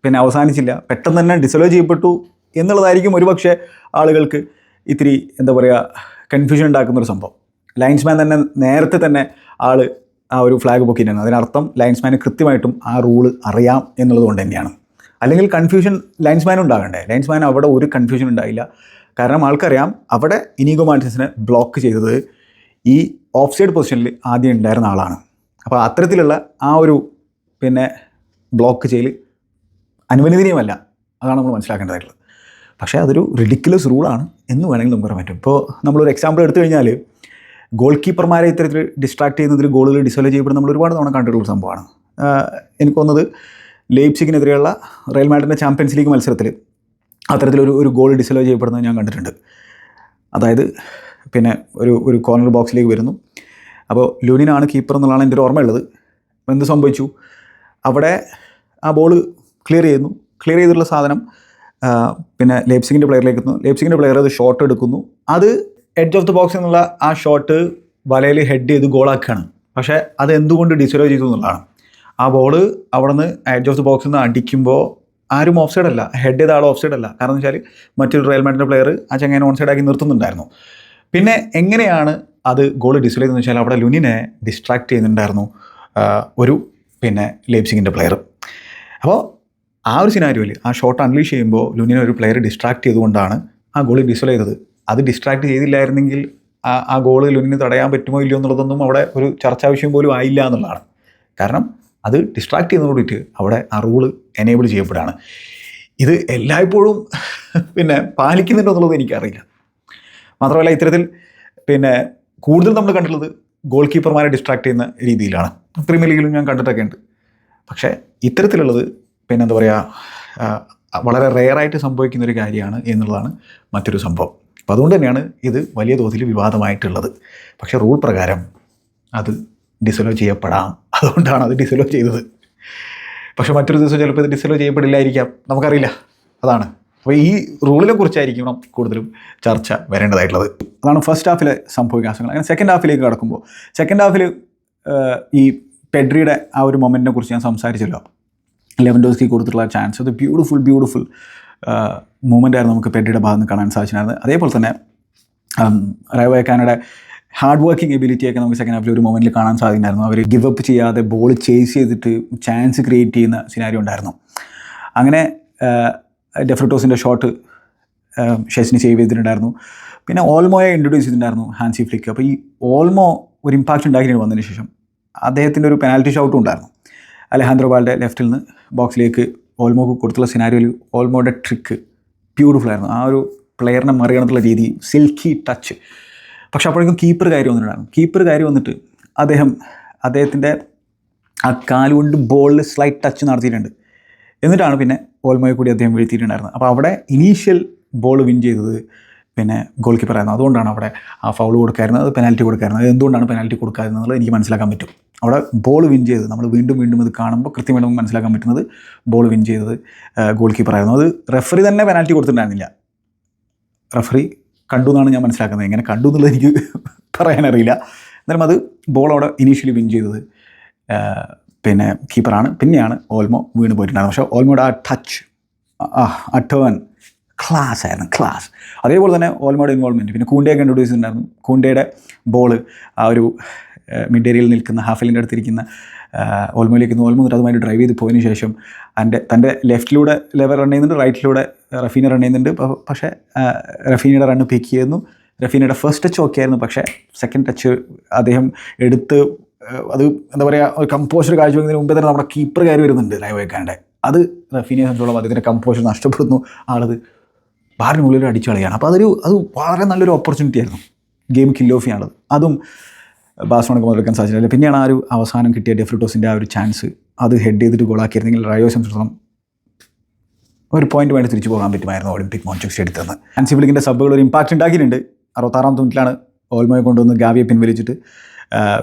പിന്നെ അവസാനിച്ചില്ല. പെട്ടെന്ന് തന്നെ ഡിസലോ ചെയ്യപ്പെട്ടു എന്നുള്ളതായിരിക്കും ഒരുപക്ഷെ ആളുകൾക്ക് ഇത്തിരി എന്താ പറയുക കൺഫ്യൂഷൻ ഉണ്ടാക്കുന്നൊരു സംഭവം. ലൈൻസ്മാൻ തന്നെ നേരത്തെ തന്നെ ആൾ ആ ഒരു ഫ്ലാഗ് പൊക്കിയിട്ടാണ് അതിനർത്ഥം ലൈൻസ്മാന് കൃത്യമായിട്ടും ആ റൂൾ അറിയാം എന്നുള്ളത് കൊണ്ട് തന്നെയാണ്. അല്ലെങ്കിൽ കൺഫ്യൂഷൻ ലൈൻസ്മാൻ ഉണ്ടാകണ്ടേ? ലൈൻസ്മാൻ അവിടെ ഒരു കൺഫ്യൂഷൻ ഉണ്ടായില്ല. കാരണം ആൾക്കറിയാം അവിടെ ഇനീഗോ മാർട്ടിൻസിനെ ബ്ലോക്ക് ചെയ്തത് ഈ ഓഫ് സൈഡ് പൊസിഷനിൽ ആദ്യം ഉണ്ടായിരുന്ന ആളാണ്. അപ്പോൾ അത്തരത്തിലുള്ള ആ ഒരു പിന്നെ ബ്ലോക്ക് ചെയ്യൽ അനുവദനീയമല്ല. അതാണ് നമ്മൾ മനസ്സിലാക്കേണ്ടതായിട്ടുള്ളത്. പക്ഷേ അതൊരു റിഡിക്കുലസ് റൂളാണ് എന്ന് വേണമെങ്കിൽ നമുക്ക് പറയാൻ പറ്റും. ഇപ്പോൾ നമ്മളൊരു എക്സാമ്പിൾ എടുത്തു കഴിഞ്ഞാൽ ഗോൾ കീപ്പർമാരെ ഇത്തരത്തിൽ ഡിസ്ട്രാക്ട് ചെയ്യുന്നതിൽ ഗോളുകൾ ഡിസോലോ ചെയ്യപ്പെടുന്ന നമ്മൾ ഒരുപാട് തവണ കണ്ടിട്ടുള്ള സംഭവമാണ്. എനിക്ക് തോന്നുന്നത് ലേപ്സിക്കിനെതിരെയുള്ള റയൽ മാഡ്രിഡിന്റെ ചാമ്പ്യൻസ് ലീഗ് മത്സരത്തിൽ അത്തരത്തിലൊരു ഒരു ഗോൾ ഡിസലോ ചെയ്യപ്പെടുന്നത് ഞാൻ കണ്ടിട്ടുണ്ട്. അതായത് പിന്നെ ഒരു ഒരു കോർണർ ബോക്സിലേക്ക് വരുന്നു. അപ്പോൾ ലുനിനാണ് കീപ്പർ എന്നുള്ളതാണ് എന്റെ ഒരു ഓർമ്മയുള്ളത്. എന്ത് സംഭവിച്ചു? അവിടെ ആ ബോൾ ക്ലിയർ ചെയ്യുന്നു. ക്ലിയർ ചെയ്തിട്ടുള്ള സാധനം പിന്നെ ലേപ്സിങ്ങിന്റെ പ്ലെയറിലേക്ക് എത്തുന്നു. ലേപ്സിങ്ങിന്റെ പ്ലെയർ അത് ഷോട്ട് എടുക്കുന്നു. അത് എഡ്ജ് ഓഫ് ദി ബോക്സ് എന്നുള്ള ആ ഷോട്ട് വലയിൽ ഹെഡ് ചെയ്ത് ഗോളാക്കുകയാണ് പക്ഷേ അത് എന്തുകൊണ്ട് ഡിസലോ ചെയ്തു എന്നുള്ളതാണ്. ആ ബോൾ അവിടെ നിന്ന് എഡ്ജ് ഓഫ് ദി ബോക്സിൽ നിന്ന് അടിക്കുമ്പോൾ ആരും ഓഫ് സൈഡ് അല്ല. ഹെഡ് ചെയ്ത ആൾ ഓഫ് സൈഡ് അല്ല. കാരണം വെച്ചാൽ മറ്റൊരു റയൽ മാഡിന്റെ പ്ലെയർ ആ ചങ്ങനെ ഓൺ സൈഡ് ആക്കി നിർത്തുന്നുണ്ടായിരുന്നു. പിന്നെ എങ്ങനെയാണ് അത് ഗോൾ ഡിസ്പ്ലേ ചെയ്തതെന്ന് വെച്ചാൽ അവിടെ ലുനിനെ ഡിസ്ട്രാക്ട് ചെയ്യുന്നുണ്ടായിരുന്നു ഒരു പിന്നെ ലേപ്സിങ്ങിന്റെ പ്ലെയർ അപ്പോൾ ആ ഒരു സിനാരിയോയിൽ ആ ഷോട്ട് അൺലീഷ് ചെയ്യുമ്പോൾ ലുനിനെ ഒരു പ്ലെയർ ഡിസ്ട്രാക്ട് ചെയ്തുകൊണ്ടാണ് ആ ഗോൾ ഡിസ്പ്ലേ ചെയ്തത്. അത് ഡിസ്ട്രാക്ട് ചെയ്തില്ലായിരുന്നെങ്കിൽ ആ ആ ഗോൾ ലുനിന് തടയാൻ പറ്റുമോ ഇല്ലയോ എന്നുള്ളതൊന്നും അവിടെ ഒരു ചർച്ചാ വിഷയം പോലും ആയില്ല എന്നുള്ളതാണ്. കാരണം അത് ഡിസ്ട്രാക്ട് ചെയ്യുന്നതോടുകൂടിയിട്ട് അവിടെ ആ റൂൾ എനേബിൾ ചെയ്യപ്പെടുകയാണ്. ഇത് എല്ലായ്പ്പോഴും പിന്നെ പാലിക്കുന്നുണ്ടോ എന്നുള്ളത് എനിക്കറിയില്ല. മാത്രമല്ല ഇത്തരത്തിൽ പിന്നെ കൂടുതൽ നമ്മൾ കണ്ടിട്ടുള്ളത് ഗോൾ കീപ്പർമാരെ ഡിസ്ട്രാക്ട് ചെയ്യുന്ന രീതിയിലാണ്. പ്രീമിയർ ലീഗിലും ഞാൻ കണ്ടിട്ടൊക്കെ ഉണ്ട്. പക്ഷേ ഇത്തരത്തിലുള്ളത് പിന്നെ എന്താ പറയുക വളരെ റെയറായിട്ട് സംഭവിക്കുന്ന ഒരു കാര്യമാണ് എന്നുള്ളതാണ് മറ്റൊരു സംഭവം. അപ്പം അതുകൊണ്ട് തന്നെയാണ് ഇത് വലിയ തോതിൽ വിവാദമായിട്ടുള്ളത്. പക്ഷേ റൂൾ പ്രകാരം അത് ഡിസലോ ചെയ്യപ്പെടാം. അതുകൊണ്ടാണ് അത് ഡിസലോ ചെയ്തത്. പക്ഷെ മറ്റൊരു ദിവസം ചിലപ്പോൾ ഇത് ഡിസലോ ചെയ്യപ്പെടില്ലായിരിക്കാം. നമുക്കറിയില്ല. അതാണ്. അപ്പോൾ ഈ റൂളിനെ കുറിച്ചായിരിക്കണം കൂടുതലും ചർച്ച വരേണ്ടതായിട്ടുള്ളത്. അതാണ് ഫസ്റ്റ് ഹാഫിലെ സംഭവവികാസങ്ങൾ അങ്ങനെ സെക്കൻഡ് ഹാഫിലേക്ക് കടക്കുമ്പോൾ സെക്കൻഡ് ഹാഫിൽ ഈ പെഡ്രിയുടെ ആ ഒരു മൊമെന്റിനെ കുറിച്ച് ഞാൻ സംസാരിച്ചല്ലോ. ലെവൻഡോസ്കി കൊടുത്തിട്ടുള്ള ചാൻസ് അത് ബ്യൂട്ടിഫുൾ ബ്യൂട്ടിഫുൾ മൂമെന്റ് ആയിരുന്നു നമുക്ക് പെഡ്രിയുടെ ഭാഗത്ത് നിന്ന് കാണാൻ സാധിച്ചിട്ടുണ്ടായിരുന്നത് അതേപോലെ തന്നെ റൈവയക്കാനയുടെ ഹാർഡ് വർക്കിംഗ് എബിലിറ്റിയൊക്കെ നമുക്ക് സെക്കൻഡ് ഹാഫിൽ ഒരു മൊമെന്റിൽ കാണാൻ സാധിക്കുന്നുണ്ടായിരുന്നു. അവർ ഗിവ് അപ്പ് ചെയ്യാതെ ബോൾ ചേസ് ചെയ്തിട്ട് ചാൻസ് ക്രിയേറ്റ് ചെയ്യുന്ന സിനാരി ഉണ്ടായിരുന്നു. അങ്ങനെ ഡെഫ്രിറ്റോസിന്റെ ഷോട്ട് ഷെസിന് സേവ് ചെയ്തിട്ടുണ്ടായിരുന്നു. പിന്നെ ഓൾമോയെ ഇൻട്രൊഡ്യൂസ് ചെയ്തിട്ടുണ്ടായിരുന്നു ഹാൻസി ഫ്ലിക്ക്. അപ്പോൾ ഈ ഓൾമോ ഒരു ഇമ്പാക്റ്റ് ഉണ്ടാക്കിയിട്ട് വന്നതിന് ശേഷം. അദ്ദേഹത്തിന്റെ ഒരു പെനാൽറ്റി ഷോട്ടും ഉണ്ടായിരുന്നു. അലഹാന്ദ്രോ ബാളുടെ ലെഫ്റ്റിൽ നിന്ന് ബോക്സിലേക്ക് ഓൾമോക്ക് കൊടുത്തുള്ള സിനാരിയോയിൽ ഓൾമോയുടെ ട്രിക്ക് ബ്യൂട്ടിഫുൾ ആയിരുന്നു. ആ ഒരു പ്ലെയറിനെ മറികടന്നുള്ള രീതി സിൽക്കി ടച്ച് പക്ഷെ അപ്പോഴേക്കും കീപ്പർ കാര്യം വന്നിട്ടുണ്ടായിരുന്നു. കീപ്പർ കാര്യം വന്നിട്ട് അദ്ദേഹം അദ്ദേഹത്തിന്റെ ആ കാലുകൊണ്ട് ബോളിൽ സ്ലൈറ്റ് ടച്ച് നടത്തിയിട്ടുണ്ട്. എന്നിട്ടാണ് പിന്നെ ഓൾമോയെ കൂടി അദ്ദേഹം വീഴ്ത്തിയിട്ടുണ്ടായിരുന്നത്. അപ്പോൾ അവിടെ ഇനീഷ്യൽ ബോൾ വിൻ ചെയ്തത് പിന്നെ ഗോൾ കീപ്പർ ആയിരുന്നു. അതുകൊണ്ടാണ് അവിടെ ആ ഫൗൾ കൊടുക്കായിരുന്നത് പെനാൽറ്റി കൊടുക്കായിരുന്നത്. എന്തുകൊണ്ടാണ് പെനാൽറ്റി കൊടുക്കാതിരുന്നത് എനിക്ക് മനസ്സിലാക്കാൻ പറ്റും. അവിടെ ബോൾ വിൻ ചെയ്തത് നമ്മൾ വീണ്ടും വീണ്ടും ഇത് കാണുമ്പോൾ കൃത്യമായിട്ട് നമുക്ക് മനസ്സിലാക്കാൻ പറ്റുന്നത് ബോൾ വിൻ ചെയ്തത് ഗോൾ കീപ്പർ ആയിരുന്നു. അത് റെഫറി തന്നെ പെനാൽറ്റി കൊടുത്തിട്ടുണ്ടായിരുന്നില്ല. റെഫറി കണ്ടു എന്നാണ് ഞാൻ മനസ്സിലാക്കുന്നത്. എങ്ങനെ കണ്ടു എന്നുള്ളത് എനിക്ക് <laughs> പറയാനറിയില്ല. എന്നാലും അത് ബോൾ അവിടെ ഇനീഷ്യലി വിൻ ചെയ്തത് പിന്നെ കീപ്പറാണ് പിന്നെയാണ് ഓൾമോ വീണ് പോയിട്ടുണ്ടായിരുന്നത്. പക്ഷേ ഓൾമോയുടെ ആ ടച്ച് ആ ടേൺ ക്ലാസ് ആയിരുന്നു ക്ലാസ് അതേപോലെ തന്നെ ഓൾമോഡ് ഇൻവോൾവ്മെന്റ് പിന്നെ കൂണ്ടയൊക്കെ ഇൻട്രൊഡ്യൂസ് ചെയ്തിട്ടുണ്ടായിരുന്നു. കൂണ്ടയുടെ ബോൾ ആ ഒരു മിഡ് ഏരിയയിൽ നിൽക്കുന്ന ഹാഫലിന്റെ അടുത്തിരിക്കുന്ന ഓൾമോയിലേക്ക് ഓൾമോ എന്നിട്ട് അതുമായിട്ട് ഡ്രൈവ് ചെയ്ത് പോയതിന് ശേഷം എന്റെ തന്റെ ലെഫ്റ്റിലൂടെ ലെവർ റൺ ചെയ്യുന്നുണ്ട് റൈറ്റിലൂടെ റഫീന റൺ ചെയ്യുന്നുണ്ട്. പക്ഷേ റഫീനയുടെ റണ്ണ് പിക്ക് ചെയ്യുന്നു. റഫീനയുടെ ഫസ്റ്റ് ടച്ച് ഓക്കെ ആയിരുന്നു. പക്ഷേ സെക്കൻഡ് ടച്ച് അദ്ദേഹം എടുത്ത് അത് എന്താ പറയുക ഒരു കമ്പോസർ കാഴ്ചവെക്കുന്നതിന് മുമ്പേ തന്നെ നമ്മുടെ കീപ്പർ കയറി വരുന്നുണ്ട് ലൈവ് വെക്കാണ്ട്. അത് റഫീനെ സംബന്ധിച്ചോളം അദ്ദേഹത്തിന്റെ കമ്പോസർ നഷ്ടപ്പെടുന്നു. ആളത് ബാറിനുള്ളിൽ അടിച്ചു കളിയാണ്. അപ്പോൾ അതൊരു അത് വളരെ നല്ലൊരു ഓപ്പർച്യൂണിറ്റി ആയിരുന്നു. ഗെയിം കിൽ ഓഫ് ചെയ്യാനുള്ളത്. അതും ബാഴ്സലോണക്ക് മുതലെടുക്കാൻ സാധിച്ചില്ല. പിന്നെയാണ് ആ ഒരു അവസാനം കിട്ടിയ ഡെഫ്രിട്ടോസിന്റെ ആ ഒരു ചാൻസ് അത് ഹെഡ് ചെയ്തിട്ട് ഗോളാക്കിയിരുന്നെങ്കിൽ റയോ സംബന്ധിച്ചിടത്തോളം ഒരു പോയിന്റ് വേണ്ടി തിരിച്ചു പോകാൻ പറ്റുമായിരുന്നു ഒളിമ്പിക് മോൺചുക് സ്റ്റേഡിയത്തിൽ നിന്ന്. ആൻസി ഫിലിക്കിന്റെ സബ്ബുകൾ ഒരു ഇമ്പാക്റ്റ് ഉണ്ടാക്കിയിട്ടുണ്ട്. അറുപത്താറാം മിനിറ്റിലാണ് ഓൾമോയെ കൊണ്ടുവന്ന് ഗാവിയെ പിൻവലിച്ചിട്ട്.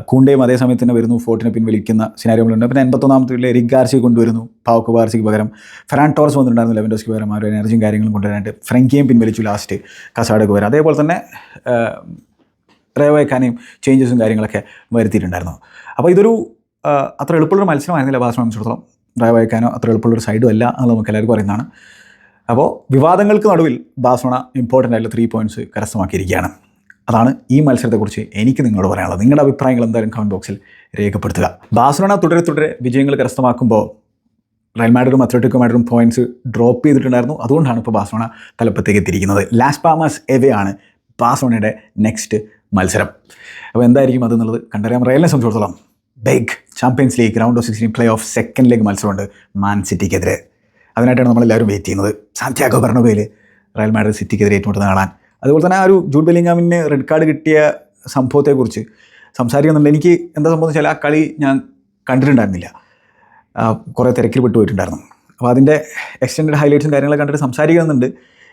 കൂണ്ടയും അതേ സമയത്ത് തന്നെ വരുന്നു. ഫോർട്ടിനെ പിൻവലിക്കുന്ന സിനാരിയോകളുണ്ട് പിന്നെ എൺപത്തൊന്നാമത്തെ വീട്ടിൽ എറിക് ഗാർസി കൊണ്ടുവരുന്നു. പാവക്ക് ബാർസിക്ക് പകരം. ഫെറാൻ ടോർസ് വന്നിട്ടുണ്ടായിരുന്നു ലെവൻഡോസ്ക്ക് പകരം. ആ ഒരു എനർജിയും കാര്യങ്ങളും കൊണ്ടുവരാനായിട്ട് ഫ്രങ്കിയും പിൻവലിച്ചു ലാസ്റ്റ് കസാഡക്ക് പകരം അതേപോലെ തന്നെ റേവയ്ക്കാനെയും ചേഞ്ചസും കാര്യങ്ങളൊക്കെ വരുത്തിയിട്ടുണ്ടായിരുന്നു. അപ്പോൾ ഇതൊരു അത്ര എളുപ്പമുള്ളൊരു മത്സരമായിരുന്നില്ല ബാസിനെ സംബന്ധിച്ചിടത്തോളം. റേവയ്ക്കാനോ അത്ര എളുപ്പമുള്ളൊരു സൈഡും അല്ല എന്ന് നമുക്ക് എല്ലാവർക്കും അറിയുന്നതാണ്. അപ്പോൾ വിവാദങ്ങൾക്ക് നടുവിൽ ബാസോണ ഇമ്പോർട്ടന്റ് ആയിട്ടുള്ള ത്രീ പോയിന്റ്സ് കരസ്ഥമാക്കിയിരിക്കുകയാണ്. അതാണ് ഈ മത്സരത്തെക്കുറിച്ച് എനിക്ക് നിങ്ങളോട് പറയാനുള്ളത്. നിങ്ങളുടെ അഭിപ്രായങ്ങൾ എന്തായാലും കമന്റ് ബോക്സിൽ രേഖപ്പെടുത്തുക. ബാഴ്സലോണ തുടരെ തുടരെ വിജയങ്ങൾ കരസ്ഥമാക്കുമ്പോൾ റയൽ മാഡ്രിഡും അത്ലറ്റിക്കോ മാഡ്രിഡും പോയിന്റ്സ് ഡ്രോപ്പ് ചെയ്തിട്ടുണ്ടായിരുന്നു. അതുകൊണ്ടാണ് ഇപ്പോൾ ബാഴ്സലോണ തലപ്പത്തേക്ക് എത്തിയിരിക്കുന്നത്. ലാസ് പാമസ് എവയാണ് ആണ് നെക്സ്റ്റ് മത്സരം. അപ്പോൾ എന്തായിരിക്കും അതെന്നുള്ളത് കണ്ടറിയാം റയലിനെ സംബന്ധിച്ചിടത്തോളം big champions league round of sixteen play off second leg മത്സരമുണ്ട് മാൻ സിറ്റിക്കെതിരെ അതിനായിട്ടാണ് നമ്മളെല്ലാവരും വെയിറ്റ് ചെയ്യുന്നത്. സാന്ത്യാഗോ ബർണബയിൽ റയൽ മാഡ്രിഡ് സിറ്റിക്കെതിരെ ഏറ്റുമുട്ടുന്ന കാണാൻ. അതുപോലെ തന്നെ ആ ഒരു ജൂഡ് ബെലിംഗാമിന് റെഡ് കാർഡ് കിട്ടിയ സംഭവത്തെക്കുറിച്ച് സംസാരിക്കുന്നുണ്ട്. എനിക്ക് എന്താ സംഭവം വെച്ചാൽ ആ കളി ഞാൻ കണ്ടിട്ടുണ്ടായിരുന്നില്ല. കുറേ തിരക്കിൽ പെട്ടുപോയിട്ടുണ്ടായിരുന്നു അപ്പോൾ അതിന്റെ എക്സ്റ്റൻഡ് ഹൈലൈറ്റ്സും കാര്യങ്ങളൊക്കെ കണ്ടിട്ട് സംസാരിക്കുന്നുണ്ട്.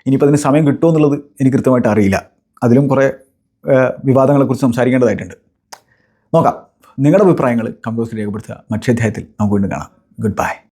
ഇനിയിപ്പോൾ അതിന് സമയം കിട്ടുമോ എന്നുള്ളത് എനിക്ക് കൃത്യമായിട്ട് അറിയില്ല. അതിലും കുറേ വിവാദങ്ങളെക്കുറിച്ച് സംസാരിക്കേണ്ടതായിട്ടുണ്ട്. നോക്കാം. നിങ്ങളുടെ അഭിപ്രായങ്ങൾ കമ്പോസിൽ രേഖപ്പെടുത്തുക. മറ്റേ അധ്യായത്തിൽ നമുക്ക് വീണ്ടും കാണാം. Good bye